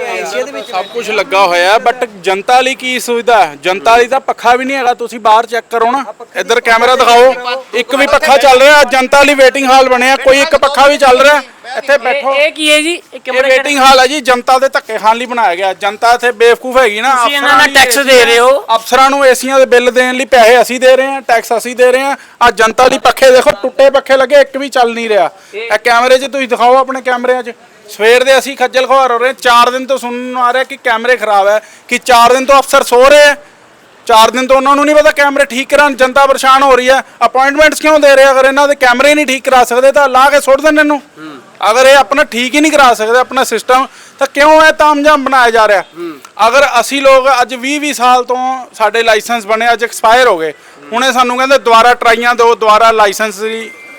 ਸਭ ਕੁਝ ਲੱਗਾ ਹੋਇਆ ਬਟ ਜਨਤਾ ਲਈ ਕੀ ਸੁਵਿਧਾ ਹੈ? ਜਨਤਾ ਲਈ ਤਾਂ ਪੱਖਾ ਵੀ ਨਹੀਂ ਹੈਗਾ ਤੁਸੀਂ ਬਾਹਰ ਚੈੱਕ ਕਰੋ ਨਾ। ਇੱਧਰ ਕੈਮਰਾ ਦਿਖਾਓ। ਇੱਕ ਵੀ ਪੱਖਾ ਚੱਲ ਰਿਹਾ ਜਨਤਾ ਲਈ ਵੇਟਿੰਗ ਹਾਲ ਬਣਿਆ ਕੋਈ ਇੱਕ ਪੱਖਾ ਵੀ ਚੱਲ ਰਿਹਾ। ਇੱਥੇ ਬੈਠੋ।
ਇਹ ਕੀ ਹੈ ਜੀ? ਇਹ
ਇਹ
ਕਮਰੇ
ਵੇਟਿੰਗ ਹਾਲ ਹੈ ਜੀ ਜਨਤਾ ਦੇ ਧੱਕੇ ਖਾਣ ਲਈ ਬਣਾਇਆ ਗਿਆ। ਜਨਤਾ ਇੱਥੇ ਬੇਵਕੂਫ ਹੈਗੀ ਨਾ
ਤੁਸੀਂ ਇਹਨਾਂ
ਅਫਸਰਾਂ
ਨਾਲ ਟੈਕਸ ਦੇ ਰਹੇ ਹੋ।
ਅਫਸਰਾਂ ਨੂੰ ਏਸੀਆਂ ਦੇ ਬਿੱਲ ਦੇਣ ਲਈ ਪੈਸੇ ਅਸੀਂ ਦੇ ਰਹੇ ਹਾਂ ਟੈਕਸ ਅਸੀਂ ਦੇ ਰਹੇ ਹਾਂ। ਆ ਜਨਤਾ ਲਈ ਪੱਖੇ ਦੇਖੋ ਟੁੱਟੇ ਪੱਖੇ ਲੱਗੇ ਇੱਕ ਵੀ ਚੱਲ ਨਹੀਂ ਰਿਹਾ। ਇਹ ਕੈਮਰੇ 'ਚ ਤੁਸੀਂ ਦਿਖਾਓ ਆਪਣੇ ਕੈਮਰਿਆਂ 'ਚ। ਸਵੇਰ ਦੇ ਅਸੀਂ ਖੱਜਲ ਖੁਆਰ ਹੋ ਰਹੇ ਹਾਂ 4 ਦਿਨ ਤੋਂ ਸੁਣਨ ਨੂੰ ਆ ਰਿਹਾ ਕਿ ਕੈਮਰੇ ਖਰਾਬ ਹੈ ਕਿ 4 ਦਿਨ ਤੋਂ ਅਫਸਰ ਸੋ ਰਹੇ ਹੈ। 4 ਦਿਨ ਤੋਂ ਉਹਨਾਂ ਨੂੰ ਨਹੀਂ ਪਤਾ ਕੈਮਰੇ ਠੀਕ ਕਰਾਉਣ ਜਨਤਾ ਪਰੇਸ਼ਾਨ ਹੋ ਰਹੀ ਹੈ। ਅਪਾਇੰਟਮੈਂਟਸ ਕਿਉਂ ਦੇ ਰਹੇ ਅਗਰ ਇਹਨਾਂ ਦੇ ਕੈਮਰੇ ਨਹੀਂ ਠੀਕ ਕਰਾ ਸਕਦੇ ਤਾਂ ਲਾ ਕੇ ਸੁੱਟ ਦੇਣ ਇਹਨੂੰ। ਅਗਰ ਇਹ ਆਪਣਾ ਠੀਕ ਹੀ ਨਹੀਂ ਕਰਾ ਸਕਦੇ, ਆਪਣਾ ਸਿਸਟਮ ਤਾਂ ਕਿਉਂ ਇਹ ਤਾਮਝਾਮ ਬਣਾਇਆ ਜਾ ਰਿਹਾ? ਅਗਰ ਅਸੀਂ ਲੋਕ ਅੱਜ 20 20 ਸਾਲ ਤੋਂ ਸਾਡੇ ਲਾਇਸੈਂਸ ਬਣੇ, ਅੱਜ ਐਕਸਪਾਇਰ ਹੋ ਗਏ, ਹੁਣੇ ਸਾਨੂੰ ਕਹਿੰਦੇ ਦੁਬਾਰਾ ਟਰਾਈਆਂ ਦਿਓ, ਦੁਬਾਰਾ ਲਾਇਸੈਂਸ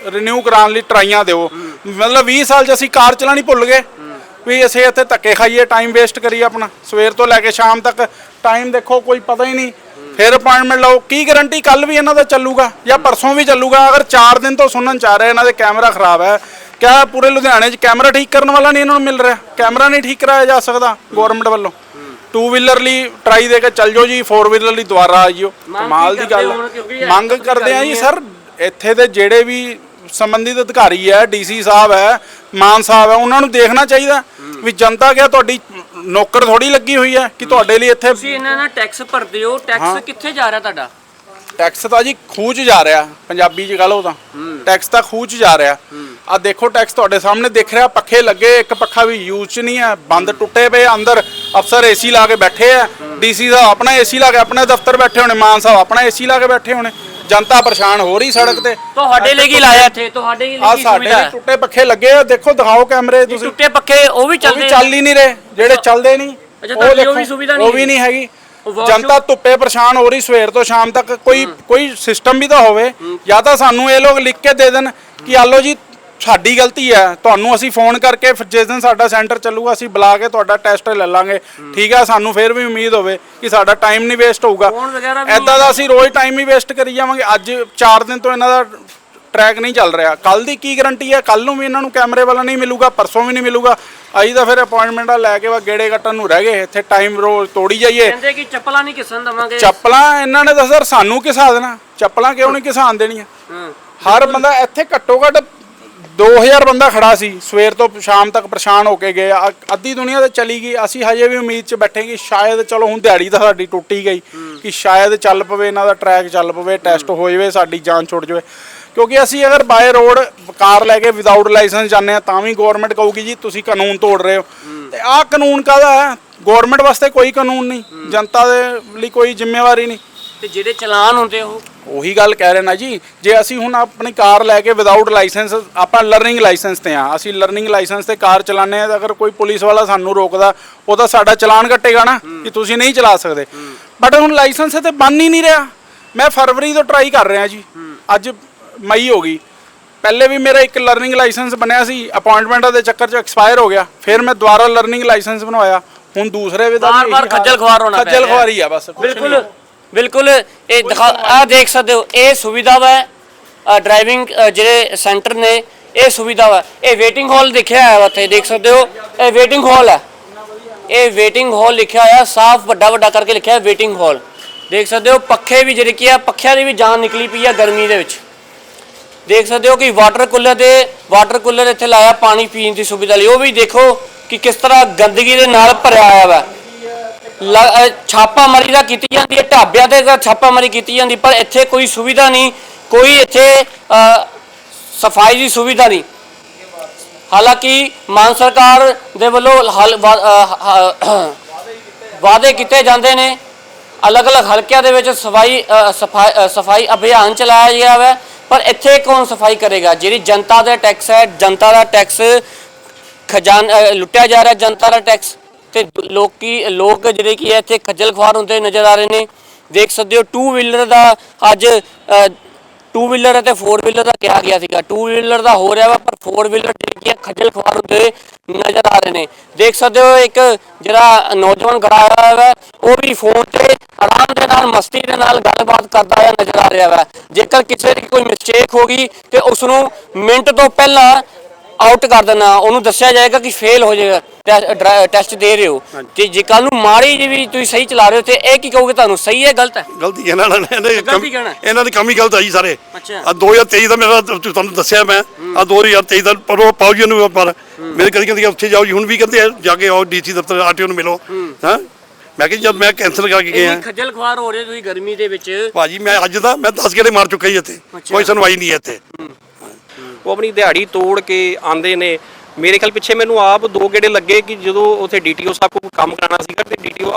ਰੀਨਿਊ ਕਰਾਉਣ ਲਈ ਟਰਾਈਆਂ ਦਿਓ। ਮਤਲਬ 20 ਸਾਲ 'ਚ ਅਸੀਂ ਕਾਰ ਚਲਾਣੀ ਭੁੱਲ ਗਏ। ਵੀ ਅਸੀਂ ਇੱਥੇ ਧੱਕੇ ਖਾਈਏ ਟਾਈਮ ਵੇਸਟ ਕਰੀਏ ਆਪਣਾ। ਸਵੇਰ ਤੋਂ ਲੈ ਕੇ ਸ਼ਾਮ ਤੱਕ ਟਾਈਮ ਦੇਖੋ, ਕੋਈ ਪਤਾ ਹੀ ਨਹੀਂ। ਫਿਰ ਅਪਾਇੰਟਮੈਂਟ ਲਓ, ਕੀ ਗਾਰੰਟੀ ਕੱਲ ਵੀ ਇਹਨਾਂ ਦਾ ਚੱਲੂਗਾ ਜਾਂ ਪਰਸੋਂ ਵੀ ਚੱਲੂਗਾ? ਅਗਰ 4 ਦਿਨ ਤੋਂ ਸੁਣਨ ਚ ਆ ਰਿਹਾ, ਇਹਨਾਂ ਦੇ ਕੈਮਰਾ ਖਰਾਬ ਹੈ ਕਿਆ ਪੂਰੇ ਲੁਧਿਆਣੇ 'ਚ ਕੈਮਰਾ ਠੀਕ ਕਰਨ ਵਾਲਾ ਨਹੀਂ ਇਹਨਾਂ ਨੂੰ ਮਿਲ ਰਿਹਾ? ਕੈਮਰਾ ਨਹੀਂ ਠੀਕ ਕਰਾਇਆ ਜਾ ਸਕਦਾ ਗਵਰਨਮੈਂਟ ਵੱਲੋਂ। ਟੂ ਵੀਲਰ ਲਈ ਟਰਾਈ ਦੇ ਕੇ ਚੱਲ ਜਾਓ ਜੀ ਫੋਰ ਵੀਲਰ ਲਈ ਦੁਬਾਰਾ ਆਈਓ ਕਮਾਲ ਦੀ ਗੱਲ। ਮੰਗ ਕਰਦੇ ਆ ਜੀ ਸਰ ਇੱਥੇ ਦੇ ਜਿਹੜੇ ਵੀ ਸੰਬੰਧਿਤ ਅਧਿਕਾਰੀ ਹੈ ਡੀਸੀ ਸਾਹਿਬ ਹੈ ਮਾਨ ਸਾਹਿਬ ਹੈ ਉਹਨਾਂ ਨੂੰ ਦੇਖਣਾ ਚਾਹੀਦਾ ਵੀ ਜਨਤਾ ਕਿਆ ਤੁਹਾਡੀ ਨੌਕਰ ਥੋੜੀ ਲੱਗੀ ਹੋਈ ਹੈ ਕਿ ਤੁਹਾਡੇ ਲਈ ਇੱਥੇ
ਤੁਸੀਂ ਇਹਨਾਂ ਨਾਲ ਟੈਕਸ ਭਰਦੇ ਹੋ। ਟੈਕਸ ਕਿੱਥੇ ਜਾ ਰਿਹਾ ਤੁਹਾਡਾ?
ਟੈਕਸ ਤਾਂ ਜੀ ਖੂਚ ਜਾ ਰਿਹਾ ਪੰਜਾਬੀ ਚ ਗੱਲ ਉਹ ਤਾਂ। ਟੈਕਸ ਤਾਂ ਖੂਚ ਜਾ ਰਿਹਾ। ਆ ਦੇਖੋ ਟੈਕਸ ਤੁਹਾਡੇ ਸਾਹਮਣੇ ਦਿਖ ਰਿਹਾ ਪੱਖੇ ਲੱਗੇ ਇੱਕ ਪੱਖਾ ਵੀ ਯੂਜ਼ ਚ ਨਹੀਂ ਹੈ ਬੰਦ ਟੁੱਟੇ ਪਏ ਅੰਦਰ ਅਫਸਰ ਏਸੀ ਲਾ ਕੇ ਬੈਠੇ ਆ ਡੀਸੀ ਸਾਹਿਬ ਆਪਣਾ ਏਸੀ ਲਾ ਕੇ ਆਪਣੇ ਦਫ਼ਤਰ ਬੈਠੇ ਹੋਣੇ ਮਾਨ ਸਾਹਿਬ ਆਪਣਾ ਏਸੀ ਲਾ ਕੇ ਬੈਠੇ ਹੋਣੇ ਜਨਤਾ ਪਰੇਸ਼ਾਨ ਹੋ ਰਹੀ ਸੜਕ ਤੇ।
ਤੁਹਾਡੇ ਲਈ ਕੀ ਲਾਇਆ ਇੱਥੇ? ਤੁਹਾਡੇ ਲਈ
ਆ
ਕੀ
ਸਾਡੇ
ਸੁਵਿਧਾ
ਵੀ
ਹੈ?
ਟੁੱਟੇ ਪੱਖੇ ਲੱਗੇ ਆ ਦੇਖੋ ਦਿਖਾਓ ਕੈਮਰੇ ਤੁਸੀਂ।
ਟੁੱਟੇ ਪੱਖੇ ਉਹ ਵੀ
ਉਹ
ਚੱਲਦੇ
ਵੀ ਚੱਲ ਹੀ ਨਹੀਂ ਰਹੇ ਜਿਹੜੇ ਚੱਲਦੇ ਨਹੀਂ
ਅੱਛਾ, ਤੁਹਾਡੀ ਉਹ
ਦੇਖੋ,
ਵੀ ਸੁਵਿਧਾ ਨਹੀਂ
ਉਹ ਵੀ। ਨਹੀਂ ਹੈਗੀ।
ਉਹ washroom-
ਜਨਤਾ ਧੁੱਪੇ ਪਰੇਸ਼ਾਨ ਹੋ ਰਹੀ ਸਵੇਰ ਤੋਂ ਸ਼ਾਮ ਤੱਕ ਕੋਈ ਕੋਈ ਸਿਸਟਮ ਵੀ ਤਾਂ ਹੋਵੇ ਜਾਂ ਤਾਂ ਸਾਨੂੰ ਇਹ ਲੋਕ ਲਿਖ ਕੇ ਦੇ ਦੇਣ ਕਿ ਆਲੋ ਜੀ ਸਾਡੀ ਗਲਤੀ ਹੈ। ਤੁਹਾਨੂੰ ਅਸੀਂ ਫੋਨ ਕਰਕੇ ਫਿਰ ਜਿਸ ਦਿਨ ਸਾਡਾ ਸੈਂਟਰ ਚੱਲੂਗਾ ਅਸੀਂ ਬੁਲਾ ਕੇ ਤੁਹਾਡਾ ਟੈਸਟ ਲੈ ਲਾਂਗੇ। ਠੀਕ ਹੈ ਸਾਨੂੰ ਫਿਰ ਵੀ ਉਮੀਦ ਹੋਵੇ ਕਿ ਸਾਡਾ ਟਾਈਮ ਨਹੀਂ ਵੇਸਟ ਹੋਊਗਾ।
Phone ਵਗੈਰਾ ਵੀ
ਐਦਾਂ ਦਾ ਅਸੀਂ ਰੋਜ਼ ਟਾਈਮ ਹੀ ਵੇਸਟ ਕਰੀ ਜਾਵਾਂਗੇ। ਅੱਜ 4 ਦਿਨ ਤੋਂ ਇਹਨਾਂ ਦਾ ਟਰੈਕ ਨਹੀਂ ਚੱਲ ਰਿਹਾ। ਕੱਲ ਦੀ ਕੀ ਗਾਰੰਟੀ ਹੈ? ਕੱਲ ਨੂੰ ਵੀ ਇਹਨਾਂ ਨੂੰ ਕੈਮਰੇ ਵਾਲਾ ਨਹੀਂ ਮਿਲੂਗਾ ਪਰਸੋਂ ਵੀ ਨਹੀਂ ਮਿਲੂਗਾ। ਅਸੀਂ ਤਾਂ ਫਿਰ ਅਪਾਇੰਟਮੈਂਟਾਂ ਲੈ ਕੇ ਵਾ ਗੇੜੇ ਕੱਟਣ ਨੂੰ ਰਹਿ ਗਏ। ਇੱਥੇ ਟਾਈਮ ਰੋਜ਼ ਤੋੜੀ ਜਾਈਏ।
ਕਹਿੰਦੇ ਕਿ ਚੱਪਲਾਂ ਨਹੀਂ ਕਿਸਨ ਦਵਾਂਗੇ।
ਚੱਪਲਾਂ ਇਹਨਾਂ ਨੇ ਤਾਂ ਸਰ ਸਾਨੂੰ ਕਿਸਾ ਦੇਣਾ। ਚੱਪਲਾਂ ਕਿਉਂ ਨਹੀਂ ਕਿਸਾਨ ਦੇਣੀਆਂ? ਹਰ ਬੰਦਾ ਇੱਥੇ ਘੱਟੋ ਘੱਟ 2000 ਬੰਦਾ ਖੜਾ ਸੀ ਸਵੇਰ ਤੋਂ ਸ਼ਾਮ ਤੱਕ ਪਰੇਸ਼ਾਨ ਹੋ ਕੇ ਗਏ। ਆ- ਅੱਧੀ ਦੁਨੀਆ ਤੇ ਚਲੀ ਗਈ। ਅਸੀਂ ਹਜੇ ਵੀ ਉਮੀਦ 'ਚ ਬੈਠੇ ਕਿ ਸ਼ਾਇਦ ਚਲੋ ਹੁਣ ਦਿਹਾੜੀ ਤਾਂ ਸਾਡੀ ਟੁੱਟੀ ਗਈ ਕਿ ਸ਼ਾਇਦ ਚੱਲ ਪਵੇ ਇਹਨਾਂ ਦਾ ਟਰੈਕ ਚੱਲ ਪਵੇ ਟੈਸਟ ਹੋ। ਜਾਵੇ ਸਾਡੀ ਜਾਨ ਛੁੱਟ ਜਾਵੇ। ਕਿਉਂਕਿ ਅਸੀਂ ਅਗਰ ਬਾਏ ਰੋਡ ਕਾਰ ਲੈ ਕੇ ਵਿਦਆਊਟ ਲਾਇਸੈਂਸ ਜਾਂਦੇ ਆ ਤਾਂ ਵੀ ਗਵਰਨਮੈਂਟ ਕਹੂਗੀ ਜੀ ਤੁਸੀਂ ਕਾਨੂੰਨ ਤੋੜ ਰਹੇ ਹੋ। ਤੇ ਆਹ ਕਾਨੂੰਨ ਕਾਹਦਾ ਹੈ? ਗਵਰਨਮੈਂਟ ਵਾਸਤੇ ਕੋਈ ਕਾਨੂੰਨ ਨਹੀਂ। ਜਨਤਾ ਦੇ ਲਈ ਕੋਈ ਜ਼ਿੰਮੇਵਾਰੀ ਨਹੀਂ।
ਤੇ ਜਿਹੜੇ ਚਲਾਨ ਹੁੰਦੇ ਉਹ?
ਉਹੀ ਗੱਲ ਕਹਿ ਰਹੇ ਨਾ ਜੀ। ਜੇ ਅਸੀਂ ਹੁਣ ਆਪਣੀ ਕਾਰ ਲੈ ਕੇ ਵਿਦਆਊਟ ਲਾਇਸੈਂਸ ਆਪਾਂ ਲਰਨਿੰਗ ਲਾਇਸੈਂਸ ਤੇ ਆ ਅਸੀਂ ਲਰਨਿੰਗ ਲਾਇਸੈਂਸ ਤੇ ਕਾਰ ਚਲਾਉਂਦੇ ਆ ਤਾਂ ਅਗਰ ਕੋਈ ਪੁਲਿਸ ਵਾਲਾ ਸਾਨੂੰ ਰੋਕਦਾ ਉਹ ਤਾਂ ਸਾਡਾ ਚਲਾਨ ਕੱਟੇਗਾ ਨਾ ਕਿ ਤੁਸੀਂ ਨਹੀਂ ਚਲਾ ਸਕਦੇ। ਬਟ ਹੁਣ ਲਾਇਸੈਂਸ ਤੇ ਬਣ ਹੀ ਨਹੀਂ ਰਿਹਾ। ਮੈਂ ਫਰਵਰੀ ਤੋਂ ਟਰਾਈ ਕਰ ਰਿਹਾ ਜੀ। ਅੱਜ ਮਈ ਹੋ ਗਈ। ਪਹਿਲੇ ਵੀ ਮੇਰਾ ਇੱਕ ਲਰਨਿੰਗ ਲਾਇਸੈਂਸ ਬਣਿਆ ਸੀ। ਅਪਾਇੰਟਮੈਂਟਾਂ ਦੇ ਚੱਕਰ 'ਚ ਐਕਸਪਾਇਰ ਹੋ ਗਿਆ। ਫਿਰ ਮੈਂ ਦੁਬਾਰਾ ਲਰਨਿੰਗ ਲਾਇਸੈਂਸ ਬਣਵਾਇਆ। ਹੁਣ ਦੂਸਰੇ ਵੀ ਦਾ
ਬਾਰ-ਬਾਰ ਖੱਜਲ ਖੁਆਰ ਹੋਣਾ ਪੈ
ਖੱਜਲ। ਖੁਆਰੀ ਆ ਬਸ।
ਬਿਲਕੁਲ। ਬਿਲਕੁਲ ਇਹ ਦਿਖਾ ਆ ਦੇਖ ਸਕਦੇ ਹੋ ਇਹ ਸੁਵਿਧਾ ਵਾ ਡਰਾਈਵਿੰਗ ਜਿਹੜੇ ਸੈਂਟਰ ਨੇ ਇਹ ਸੁਵਿਧਾ ਵਾ। ਇਹ ਵੇਟਿੰਗ ਹਾਲ ਦੇਖਿਆ ਹੈ ਉੱਥੇ ਦੇਖ ਸਕਦੇ ਹੋ ਇਹ ਵੇਟਿੰਗ ਹਾਲ ਹੈ ਇਹ ਵੇਟਿੰਗ ਹਾਲ ਲਿਖਿਆ ਹੋਇਆ ਸਾਫ਼ ਵੱਡਾ ਵੱਡਾ ਕਰਕੇ ਲਿਖਿਆ ਹੈ ਵੇਟਿੰਗ ਹਾਲ ਦੇਖ ਸਕਦੇ ਹੋ ਪੱਖੇ ਵੀ ਜਿਹੜੇ ਕੀ ਆ ਪੱਖਿਆਂ ਦੀ ਵੀ ਜਾਨ ਨਿਕਲੀ ਪਈ ਆ ਗਰਮੀ ਦੇ ਵਿੱਚ। ਦੇਖ ਸਕਦੇ ਹੋ ਕਿ ਵਾਟਰ ਕੂਲਰ ਦੇ ਵਾਟਰ ਕੂਲਰ ਇੱਥੇ ਲਾਇਆ ਪਾਣੀ ਪੀਣ ਦੀ ਸੁਵਿਧਾ ਲਈ। ਉਹ ਵੀ ਦੇਖੋ ਕਿ ਕਿਸ ਤਰ੍ਹਾਂ ਗੰਦਗੀ ਦੇ ਨਾਲ ਭਰਿਆ ਹੋਇਆ ਵਾ। ਛਾਪਾਮਾਰੀ ਦਾ ਕੀਤੀ ਜਾਂਦੀ ਹੈ, ਢਾਬਿਆਂ ਤੇ ਤਾਂ ਛਾਪਾਮਾਰੀ ਕੀਤੀ ਜਾਂਦੀ, ਪਰ ਇੱਥੇ ਕੋਈ ਸੁਵਿਧਾ ਨਹੀਂ, ਕੋਈ ਇੱਥੇ ਸਫ਼ਾਈ ਦੀ ਸੁਵਿਧਾ ਨਹੀਂ। ਹਾਲਾਂਕਿ ਮਾਨ ਸਰਕਾਰ ਦੇ ਵੱਲੋਂ ਹਲ ਵਾ- ਵਾਅਦੇ ਕੀਤੇ ਜਾਂਦੇ ਨੇ, ਅਲੱਗ-ਅਲੱਗ ਹਲਕਿਆਂ ਦੇ ਵਿੱਚ ਸਫ਼ਾਈ ਸਫ਼ਾਈ ਸਫ਼ਾਈ ਅਭਿਆਨ ਚਲਾਇਆ ਗਿਆ ਹੈ ਪਰ ਇੱਥੇ ਕੌਣ ਸਫ਼ਾਈ ਕਰੇਗਾ? ਜਿਹੜੀ ਜਨਤਾ ਦਾ ਟੈਕਸ ਹੈ, ਜਨਤਾ ਦਾ ਟੈਕਸ ਖਜ਼ਾਨ ਲੁੱਟਿਆ ਜਾ ਰਿਹਾ, ਜਨਤਾ ਦਾ ਟੈਕਸ। ਤੇ ਲੋਕੀ, ਲੋਕ ਜਿਹੜੇ ਕੀ ਹੈ, ਇੱਥੇ ਖੱਜਲ ਖੁਆਰ ਹੁੰਦੇ ਨਜ਼ਰ ਆ ਰਹੇ ਨੇ। ਦੇਖ ਸਕਦੇ ਹੋ ਟੂ ਵੀਲਰ ਦਾ ਅੱਜ ਟੂ ਵੀਲਰ ਅਤੇ ਫੋਰ ਵੀਲਰ ਦਾ ਕਿਹਾ ਗਿਆ ਸੀਗਾ। ਟੂ ਵੀਲਰ ਦਾ ਹੋ ਰਿਹਾ ਵਾ, ਪਰ ਫੋਰ ਵੀਲਰ ਜਿਹੜੀ ਖੱਜਲ ਖੁਆਰ ਹੁੰਦੇ ਨਜ਼ਰ ਆ ਰਹੇ ਨੇ। ਦੇਖ ਸਕਦੇ ਹੋ, ਇੱਕ ਜਿਹੜਾ ਨੌਜਵਾਨ ਖੜਾ ਹੋਇਆ ਹੈ ਉਹ ਵੀ ਫੋਨ ਤੇ ਆਰਾਮ ਦੇ ਨਾਲ, ਮਸਤੀ ਦੇ ਨਾਲ ਗੱਲਬਾਤ ਕਰਦਾ ਹੋਇਆ ਨਜ਼ਰ ਆ ਰਿਹਾ ਹੈ ਜੇਕਰ ਕਿਸੇ ਦੀ ਕੋਈ ਮਿਸਟੇਕ ਹੋ ਗਈ, ਤੇ ਉਸ ਨੂੰ ਮਿੰਟ ਤੋਂ ਪਹਿਲਾਂ ਆਊਟ ਕਰ ਦੇਣਾ ਉਹਨੂੰ ਦੱਸਿਆ ਜਾਏਗਾ ਕਿ ਫੇਲ ਹੋ ਜਾਏਗਾ। ਟੈਸਟ ਦੇ ਰਹੇ ਹੋ। ਤੇ ਜੇ ਕੱਲ ਨੂੰ ਮਾੜੀ ਜੀ ਵੀ ਤੁਸੀਂ ਸਹੀ ਚਲਾ ਰਹੇ ਹੋ ਤੇ ਇਹ ਕੀ ਕਹੋਗੇ ਤੁਹਾਨੂੰ? ਸਹੀ ਹੈ ਗਲਤ ਹੈ?
ਗਲਤੀ ਇਹਨਾਂ ਨਾਲ ਇਹਨਾਂ ਦੀ
ਗਲਤੀ
ਕਮੀ-
ਕਹਿਣਾ ਹੈ।
ਇਹਨਾਂ ਦੀ ਕਮੀ ਗਲਤ ਆਈ ਸਾਰੇ।
ਅੱਛਾ।
ਆ 2023 ਦਾ ਮੇਰਾ ਤੁਹਾਨੂੰ ਦੱਸਿਆ ਮੈਂ। ਆ 2023 ਦਾ ਪਰ ਉਹ ਪਾਉ ਜੀ ਨੂੰ ਪਰ ਮੇਰੇ ਕਦੀ ਕਹਿੰਦੇ ਉੱਥੇ ਜਾਓ ਜੀ। ਹੁਣ ਵੀ ਕਹਿੰਦੇ ਆ, ਜਾ ਕੇ ਆਓ ਡੀਸੀ ਦਫ਼ਤਰ ਆਰਟੀਓ ਨੂੰ ਮਿਲੋ। ਹਾਂ। ਮੈਂ ਜੀ ਜਦ ਮੈਂ ਕੈਂਸਲ ਕਰਕੇ ਗਿਆ।
ਖੱਜਲ ਖੁਆਰ ਹੋ ਰਹੇ ਤੁਸੀਂ ਗਰਮੀ ਦੇ ਵਿੱਚ।
ਭਾਜੀ ਮੈਂ ਅੱਜ ਦਾ ਮੈਂ 10 ਗੇੜੇ ਮਾਰ ਚੁੱਕਾ ਜੀ ਇੱਥੇ। ਕੋਈ ਸੁਣਵਾਈ ਨਹੀਂ ਹੈ ਇੱਥੇ।
ਉਹ ਆਪਣੀ ਦਿਹਾੜੀ ਤੋੜ ਕੇ ਆਂਦੇ ਨੇ। ਮੇਰੇ ਖਿਆਲ ਪਿੱਛੇ ਮੈਨੂੰ ਆਪ ਦੋ ਗੇੜੇ ਲੱਗੇ ਕਿ ਜਦੋਂ ਉੱਥੇ ਡੀਟੀਓ ਸਾਹਿਬ ਕੋਲ ਕੰਮ ਕਰਾਉਣਾ ਸੀਗਾ ਤੇ ਡੀਟੀਓ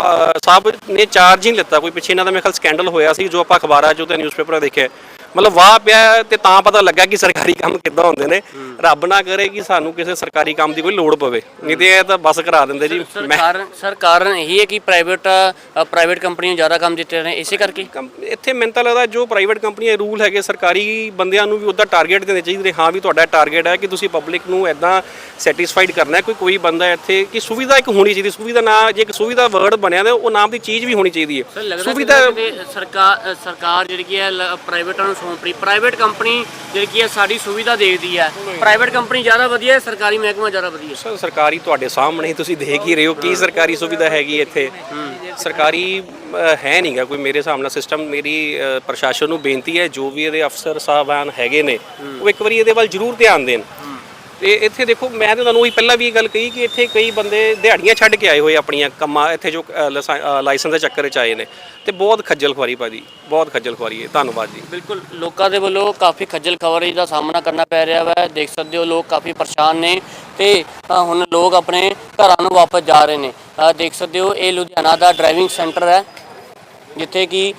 ਸਾਹਿਬ ਨੇ ਚਾਰਜ ਹੀ ਨਹੀਂ ਲਿੱਤਾ। ਕੋਈ ਪਿੱਛੇ ਇਹਨਾਂ ਦਾ ਮੇਰੇ ਖਿਆਲ ਸਕੈਂਡਲ ਹੋਇਆ ਸੀ, ਜੋ ਆਪਾਂ ਅਖਬਾਰਾਂ 'ਚ ਤੇ ਨਿਊਜ਼ਪੇਪਰਾਂ ਦੇਖਿਆ। ਮਤਲਬ ਵਾਹ ਪਿਆ ਤੇ ਤਾਂ ਪਤਾ ਲੱਗਾ ਕਿ ਸਰਕਾਰੀ ਕੰਮ ਕਿੱਦਾਂ ਹੁੰਦੇ ਨੇ। ਰੱਬ ਨਾ ਕਰੇ ਕਿ ਸਾਨੂੰ ਕਿਸੇ ਸਰਕਾਰੀ ਕੰਮ ਦੀ ਕੋਈ ਲੋੜ ਪਵੇ। ਨਹੀਂ ਤੇ ਇਹ ਤਾਂ ਬਸ ਕਰਾ ਦਿੰਦੇ ਜੀ। ਮੈਂ
ਸਰਕਾਰ ਸਰਕਾਰ ਇਹੀ ਹੈ ਕਿ ਪ੍ਰਾਈਵੇਟ ਪ੍ਰਾਈਵੇਟ ਕੰਪਨੀਆਂ ਨੂੰ ਜ਼ਿਆਦਾ ਕੰਮ ਦਿੱਤੇ ਨੇ ਇਸੇ ਕਰਕੇ?
ਕੰਪ- ਇੱਥੇ ਮੈਨੂੰ ਤਾਂ ਲੱਗਦਾ ਜੋ ਪ੍ਰਾਈਵੇਟ ਕੰਪਨੀਆਂ ਰੂਲ ਹੈਗੇ ਸਰਕਾਰੀ ਬੰਦਿਆਂ ਨੂੰ ਵੀ ਉਹਦਾ ਟਾਰਗੇਟ ਦੇਣੇ ਚਾਹੀਦੇ ਹਾਂ ਵੀ ਤੁਹਾਡਾ ਟਾਰਗੇਟ ਹੈ ਕਿ ਤੁਸੀਂ ਪਬਲਿਕ ਨੂੰ ਐਦਾਂ ਸੈਟੀਸਫਾਈਡ ਕਰਨਾ ਹੈ। ਕੋਈ ਕੋਈ ਬੰਦਾ ਇੱਥੇ ਕਿ ਸੁਵਿਧਾ ਇੱਕ ਹੋਣੀ ਚਾਹੀਦੀ ਸੁਵਿਧਾ ਨਾ ਜੇ ਇੱਕ ਸੁਵਿਧਾ ਵਰਡ ਬਣਿਆ ਤਾਂ ਉਹ ਨਾਮ ਦੀ ਚੀਜ਼ ਵੀ ਹੋਣੀ ਚਾਹੀਦੀ
ਸਰ
ਹੈ ਸੁਵਿਧਾ
ਸਰਕਾਰ ਸਰਕਾਰ ਜਿਹੜੀ ਹੈ ਪ੍ਰਾਈਵੇਟਾਂ ਨੂੰ ਸੌਂਪ ਰਹੀ ਪ੍ਰਾਈਵੇਟ ਕੰਪਨੀ ਜਿਹੜੀ ਕੀ ਹੈ ਸਾਡੀ ਸੁਵਿਧਾ ਦੇਖਦੀ ਹੈ। ਪ੍ਰਾਈਵੇਟ ਕੰਪਨੀ ਜ਼ਿਆਦਾ ਵਧੀਆ ਹੈ ਸਰਕਾਰੀ ਮਹਿਕਮਾ ਜ਼ਿਆਦਾ ਵਧੀਆ
ਸਰ ਸਰਕਾਰੀ ਤੁਹਾਡੇ ਸਾਹਮਣੇ ਹੀ ਤੁਸੀਂ ਦੇਖ ਹੀ ਰਹੇ ਹੋ ਕੀ ਸਰਕਾਰੀ ਸੁਵਿਧਾ ਹੈਗੀ ਇੱਥੇ? ਸਰਕਾਰੀ ਹੈ ਨਹੀਂਗਾ ਕੋਈ ਮੇਰੇ ਹਿਸਾਬ ਨਾਲ ਸਿਸਟਮ ਮੇਰੀ ਪ੍ਰਸ਼ਾਸਨ ਨੂੰ ਬੇਨਤੀ ਹੈ ਜੋ ਵੀ ਇਹਦੇ ਅਫਸਰ ਸਾਹਿਬਾਨ ਹੈਗੇ ਨੇ ਉਹ ਇੱਕ ਵਾਰੀ ਇਹਦੇ ਵੱਲ ਜ਼ਰੂਰ ਧਿਆਨ ਦੇਣ। ਤੇ ਇੱਥੇ ਦੇਖੋ ਮੈਂ ਤਾਂ ਤੁਹਾਨੂੰ ਉਹੀ ਪਹਿਲਾਂ ਵੀ ਇਹ ਗੱਲ ਕਹੀ ਕਿ ਇੱਥੇ ਕਈ ਬੰਦੇ ਦਿਹਾੜੀਆਂ ਛੱਡ ਕੇ ਆਏ ਹੋਏ ਆਪਣੀਆਂ ਕੰਮਾਂ ਇੱਥੇ ਜੋ ਅ, ਲਾਇਸੈਂਸ ਦੇ ਚੱਕਰ 'ਚ ਆਏ ਨੇ। ਤੇ ਬਹੁਤ ਖੱਜਲ ਖੁਆਰੀ ਭਾਜੀ ਬਹੁਤ ਖੱਜਲ ਖੁਆਰੀ ਹੈ। ਧੰਨਵਾਦ ਜੀ।
ਬਿਲਕੁਲ ਲੋਕਾਂ ਦੇ ਵੱਲੋਂ ਕਾਫੀ ਖੱਜਲ ਖਵਰੀ ਦਾ ਸਾਹਮਣਾ ਕਰਨਾ ਪੈ ਰਿਹਾ ਹੈ ਦੇਖ ਸਕਦੇ ਹੋ ਲੋਕ ਕਾਫੀ ਪਰੇਸ਼ਾਨ ਨੇ ਤੇ ਹੁਣ ਲੋਕ ਆਪਣੇ ਘਰਾਂ ਨੂੰ ਵਾਪਸ ਜਾ ਰਹੇ ਨੇ। ਦੇਖ ਸਕਦੇ ਹੋ ਇਹ ਲੁਧਿਆਣਾ ਦਾ ਡਰਾਈਵਿੰਗ ਸੈਂਟਰ ਹੈ ਜਿੱਥੇ ਕਿ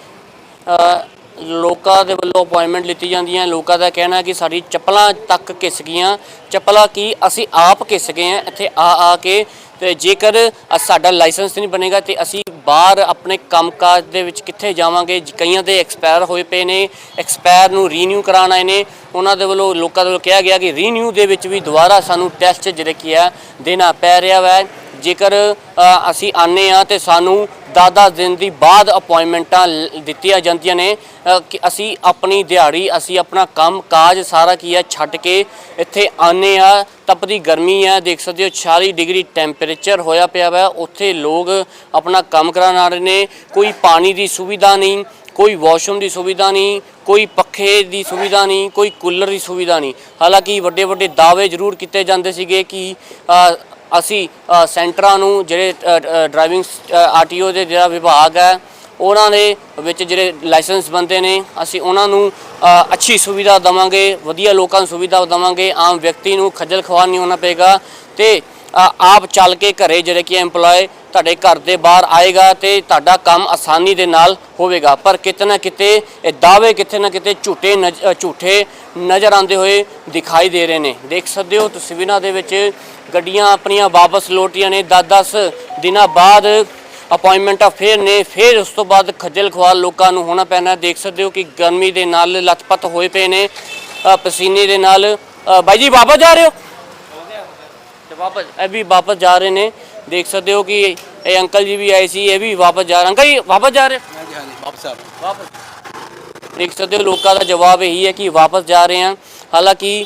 ਲੋਕਾਂ ਦੇ ਵੱਲੋਂ ਅਪਾਇੰਟਮੈਂਟ ਲਿੱਤੀ ਜਾਂਦੀਆਂ ਲੋਕਾਂ ਦਾ ਕਹਿਣਾ ਕਿ ਸਾਡੀ ਚੱਪਲਾਂ ਤੱਕ ਘਿਸ ਗਈਆਂ। ਚੱਪਲਾਂ ਕੀ ਅਸੀਂ ਆਪ ਘਿਸ ਗਏ ਹਾਂ? ਇੱਥੇ ਆ ਆ ਕੇ ਤੇ ਜੇਕਰ ਸਾਡਾ ਲਾਇਸੈਂਸ ਨਹੀਂ ਬਣੇਗਾ ਤੇ ਅਸੀਂ ਬਾਹਰ ਆਪਣੇ ਕੰਮਕਾਜ ਦੇ ਵਿੱਚ ਕਿੱਥੇ ਜਾਵਾਂਗੇ? ਕਈਆਂ ਦੇ ਐਕਸਪਾਇਰ ਹੋਏ ਪਏ ਨੇ ਐਕਸਪਾਇਰ ਨੂੰ ਰੀਨਿਊ ਕਰਾਉਣ ਆਏ ਨੇ। ਉਹਨਾਂ ਦੇ ਵੱਲੋਂ, ਲੋਕਾਂ ਦੇ ਵੱਲੋਂ ਕਿਹਾ ਗਿਆ ਕਿ ਰੀਨਿਊ ਦੇ ਵਿੱਚ ਵੀ ਦੁਬਾਰਾ ਸਾਨੂੰ ਟੈਸਟ ਜਿਹੜਾ ਕੀ ਆ ਦੇਣਾ ਪੈ ਰਿਹਾ ਵੈ। ਜੇਕਰ ਅਸੀਂ ਆਨੇ ਆ ਤੇ ਸਾਨੂੰ 10-10 ਦਿਨ ਦੀ ਬਾਅਦ ਅਪਾਇੰਟਮੈਂਟਾਂ ਲ- ਦਿੱਤੀਆਂ ਜਾਂਦੀਆਂ ਨੇ। ਕਿ ਅਸੀਂ ਆਪਣੀ ਦਿਹਾੜੀ, ਅਸੀਂ ਆਪਣਾ ਕੰਮ ਕਾਜ ਸਾਰਾ ਕੀ ਹੈ, ਛੱਡ ਕੇ ਇੱਥੇ ਆਨੇ ਆ ਤਪਦੀ ਗਰਮੀ ਹੈ, ਦੇਖ ਸਕਦੇ ਹੋ 40 ਡਿਗਰੀ ਟੈਂਪਰੇਚਰ ਹੋਇਆ ਪਿਆ ਵਾ। ਉੱਥੇ ਲੋਕ ਆਪਣਾ ਕੰਮ ਕਰਾਉਣ ਆ ਰਹੇ ਨੇ। ਕੋਈ ਪਾਣੀ ਦੀ ਸੁਵਿਧਾ ਨਹੀਂ, ਕੋਈ ਵਾਸ਼ਰੂਮ ਦੀ ਸੁਵਿਧਾ ਨਹੀਂ, ਕੋਈ ਪੱਖੇ ਦੀ ਸੁਵਿਧਾ ਨਹੀਂ, ਕੋਈ ਕੂਲਰ ਦੀ ਸੁਵਿਧਾ ਨਹੀਂ। ਹਾਲਾਂਕਿ ਵੱਡੇ ਵੱਡੇ ਦਾਅਵੇ ਜ਼ਰੂਰ ਕੀਤੇ ਜਾਂਦੇ ਸੀਗੇ ਕਿ ਅਸੀਂ ਸੈਂਟਰਾਂ ਨੂੰ ਜਿਹੜੇ ਡਰਾਈਵਿੰਗ ਆਰਟੀਓ ਦੇ ਜਿਹੜਾ ਵਿਭਾਗ ਹੈ, ਉਹਨਾਂ ਦੇ ਵਿੱਚ ਜਿਹੜੇ ਲਾਇਸੈਂਸ ਬੰਦੇ ਨੇ, ਅਸੀਂ ਉਹਨਾਂ ਨੂੰ ਅੱਛੀ ਸੁਵਿਧਾ ਦਵਾਂਗੇ, ਵਧੀਆ ਲੋਕਾਂ ਨੂੰ ਸੁਵਿਧਾ ਦਵਾਂਗੇ, ਆਮ ਵਿਅਕਤੀ ਨੂੰ ਖੱਜਲ ਖਵਾਰ ਨਹੀਂ ਹੋਣਾ ਪਏਗਾ ਤੇ ਆਪ ਚੱਲ ਕੇ ਘਰੇ ਜਿਹੜੇ ਕਿ EMPLOYE ਤੁਹਾਡੇ ਘਰ ਦੇ ਬਾਹਰ ਆਏਗਾ ਤੇ ਤੁਹਾਡਾ ਕੰਮ ਆਸਾਨੀ ਦੇ ਨਾਲ ਹੋਵੇਗਾ। ਪਰ ਕਿਤੇ ਨਾ ਕਿਤੇ ਇਹ ਦਾਅਵੇ ਕਿਤੇ ਨਾ ਕਿਤੇ ਝੂਠੇ ਨਜ਼- ਝੂਠੇ ਨਜ਼ਰ ਆਉਂਦੇ ਹੋਏ ਦਿਖਾਈ ਦੇ ਰਹੇ ਨੇ। ਦੇਖ ਸਕਦੇ ਹੋ ਤਸਵੀਰਾਂ ਦੇ ਵਿੱਚ ਗੱਡੀਆਂ ਆਪਣੀਆਂ ਵਾਪਸ ਲੋਟੀਆਂ ਨੇ। 10-10 ਦਿਨਾਂ ਬਾਅਦ ਅਪਾਇੰਟਮੈਂਟਾਂ ਫੇਰ ਨੇ। ਫਿਰ ਉਸ ਤੋਂ ਬਾਅਦ ਖੱਜਲ ਖੁਆਰ ਲੋਕਾਂ ਨੂੰ ਹੋਣਾ ਪੈਣਾ। ਦੇਖ ਸਕਦੇ ਹੋ ਕਿ ਗਰਮੀ ਦੇ ਨਾਲ ਲੱਥਪੱਥ ਹੋਏ ਪਏ ਨੇ। ਪਸੀਨੇ ਦੇ ਨਾਲ। ਬਾਈ ਜੀ ਵਾਪਸ ਜਾ ਰਹੇ ਹੋ? ਵਾਪਸ ਇਹ ਵੀ ਵਾਪਸ ਜਾ ਰਹੇ ਨੇ ਦੇਖ ਸਕਦੇ ਹੋ ਕਿ ਇਹ ਅੰਕਲ ਜੀ ਵੀ ਆਏ ਸੀ ਇਹ ਵੀ ਵਾਪਸ ਜਾ ਰਹੇ ਅੰਕਲ ਜੀ ਵਾਪਸ ਜਾ ਰਹੇ ਹਾਂਜੀ ਹਾਂਜੀ ਵਾਪਸ ਆ ਵਾਪਸ ਦੇਖ ਸਕਦੇ ਹੋ ਲੋਕਾਂ ਦਾ ਜਵਾਬ ਇਹੀ ਹੈ ਕਿ ਵਾਪਸ ਜਾ ਰਹੇ ਹਾਂ ਹਾਲਾਂਕਿ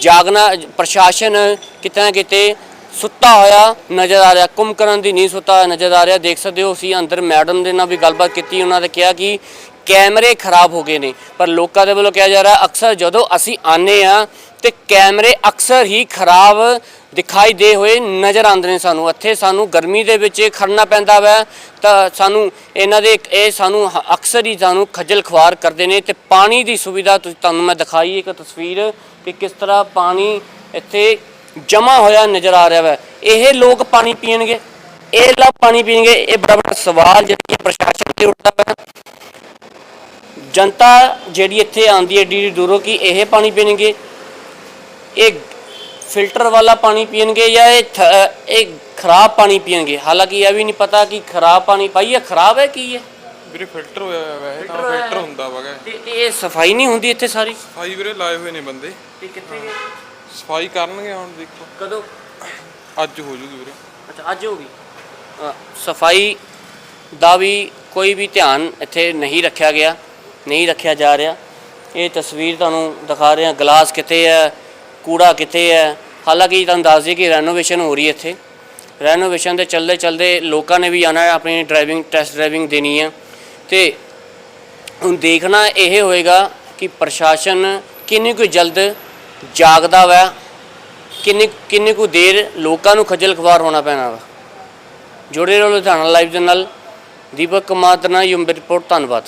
ਜਾਗਣਾ ਪ੍ਰਸ਼ਾਸਨ ਕਿਤੇ ਨਾ ਕਿਤੇ ਸੁੱਤਾ ਹੋਇਆ ਨਜ਼ਰ ਆ ਰਿਹਾ ਕੁੰਭਕਰਨ ਦੀ ਨਹੀਂ ਸੁੱਤਾ ਨਜ਼ਰ ਆ ਰਿਹਾ ਦੇਖ ਸਕਦੇ ਹੋ ਅਸੀਂ ਅੰਦਰ ਮੈਡਮ ਦੇ ਨਾਲ ਵੀ ਗੱਲਬਾਤ ਕੀਤੀ ਉਹਨਾਂ ਨੇ ਕਿਹਾ ਕਿ ਕੈਮਰੇ ਖਰਾਬ ਹੋ ਗਏ ਨੇ। ਪਰ ਲੋਕਾਂ ਦੇ ਵੱਲੋਂ ਕਿਹਾ ਜਾ ਰਿਹਾ, ਅਕਸਰ ਜਦੋਂ ਅਸੀਂ ਆਨੇ ਆ ਤੇ ਕੈਮਰੇ ਅਕਸਰ ਹੀ ਖਰਾਬ ਦਿਖਾਈ ਦੇ ਹੋਏ ਨਜ਼ਰ ਆਉਂਦੇ ਨੇ ਸਾਨੂੰ। ਇੱਥੇ ਸਾਨੂੰ ਗਰਮੀ ਦੇ ਵਿੱਚ ਖੜਨਾ ਪੈਂਦਾ ਵੈ, ਤਾਂ ਸਾਨੂੰ ਇਹਨਾਂ ਦੇ, ਇਹ ਸਾਨੂੰ ਅਕਸਰ ਹੀ ਸਾਨੂੰ ਖੱਜਲ ਖਵਾਰ ਕਰਦੇ ਨੇ। ਤੇ ਪਾਣੀ ਦੀ ਸੁਵਿਧਾ ਤੁਸੀਂ ਤੁਹਾਨੂੰ ਮੈਂ ਦਿਖਾਈ ਇੱਕ ਤਸਵੀਰ ਕਿ ਕਿਸ ਤਰ੍ਹਾਂ ਪਾਣੀ ਇੱਥੇ ਜਮਾ ਹੋਇਆ ਨਜ਼ਰ ਆ ਰਿਹਾ ਵੈ। ਇਹ ਲੋਕ ਪਾਣੀ ਪੀਣਗੇ, ਇਹ ਲੋਕ ਪਾਣੀ ਪੀਣਗੇ। ਇਹ ਬੜਾ ਬੜਾ ਸਵਾਲ, ਜਿਹੜਾ ਪ੍ਰਸ਼ਾਸਨ ਤੇ ਉੱਠਦਾ ਪਿਆ ਜਨਤਾ ਜਿਹੜੀ ਇੱਥੇ ਆਂਦੀ ਹੈ ਏਡੀ ਦੂਰੋਂ ਕਿ ਇਹ ਪਾਣੀ ਪੀਣਗੇ? ਇਹ ਫਿਲਟਰ ਵਾਲਾ ਪਾਣੀ ਪੀਣਗੇ ਜਾਂ ਇਹ ਇਹ ਖਰਾਬ ਪਾਣੀ ਪੀਣਗੇ? ਹਾਲਾਂਕਿ ਇਹ ਵੀ ਨਹੀਂ ਪਤਾ ਕਿ ਖਰਾਬ ਪਾਣੀ ਪਾਈਏ ਖਰਾਬ ਹੈ ਕੀ ਹੈ?
ਵੀਰੇ ਫਿਲਟਰ ਹੋਇਆ ਹੋਇਆ ਹੈ ਤਾਂ ਫਿਲਟਰ ਹੁੰਦਾ ਵਗਾ
ਤੇ ਇਹ ਸਫ਼ਾਈ ਨਹੀਂ ਹੁੰਦੀ ਇੱਥੇ ਸਾਰੀ?
ਸਫ਼ਾਈ ਵੀਰੇ ਲਾਏ ਹੋਏ ਨੇ ਬੰਦੇ।
ਤੇ ਕਿੱਥੇ ਗਏ?
ਸਫ਼ਾਈ ਕਰਨਗੇ ਹੁਣ ਦੇਖੋ।
ਕਦੋਂ?
ਅੱਜ ਹੋ ਜੂਗੀ ਵੀਰੇ।
ਅੱਛਾ ਅੱਜ ਹੋਗੀ ਸਫ਼ਾਈ ਦਾ ਵੀ ਕੋਈ ਵੀ ਧਿਆਨ ਇੱਥੇ ਨਹੀਂ ਰੱਖਿਆ ਗਿਆ। ਨਹੀਂ ਰੱਖਿਆ ਜਾ ਰਿਹਾ। ਇਹ ਤਸਵੀਰ ਤੁਹਾਨੂੰ ਦਿਖਾ ਰਹੇ ਹਾਂ ਗਲਾਸ ਕਿੱਥੇ ਹੈ, ਕੂੜਾ ਕਿੱਥੇ ਹੈ। ਹਾਲਾਂਕਿ ਤੁਹਾਨੂੰ ਦੱਸ ਦਈਏ ਕਿ ਰੈਨੋਵੇਸ਼ਨ ਹੋ ਰਹੀ ਹੈ ਇੱਥੇ। ਰੈਨੋਵੇਸ਼ਨ ਦੇ ਚੱਲਦੇ ਚੱਲਦੇ ਲੋਕਾਂ ਨੇ ਵੀ ਆਣਾ ਹੈ, ਆਪਣੀ ਡਰਾਈਵਿੰਗ ਟੈਸਟ ਡਰਾਈਵਿੰਗ ਦੇਣੀ ਹੈ। ਤੇ ਹੁਣ ਦੇਖਣਾ ਇਹ ਹੋਏਗਾ ਕਿ ਪ੍ਰਸ਼ਾਸਨ ਕਿੰਨੀ ਕੁ ਜਲਦ ਜਾਗਦਾ ਵਾ, ਕਿੰਨੀ ਕਿੰਨੀ ਕੁ ਦੇਰ ਲੋਕਾਂ ਨੂੰ ਖੱਜਲ ਖਵਾਰ ਹੋਣਾ ਪੈਣਾ ਵਾ। ਜੁੜੇ ਰਹੋ ਲੁਧਿਆਣਾ ਲਾਈਵ ਦੇ ਨਾਲ। ਦੀਪਕ ਕੁਮਾਰ ਦਾ ਯੂਮ ਰਿਪੋਰਟ, ਧੰਨਵਾਦ।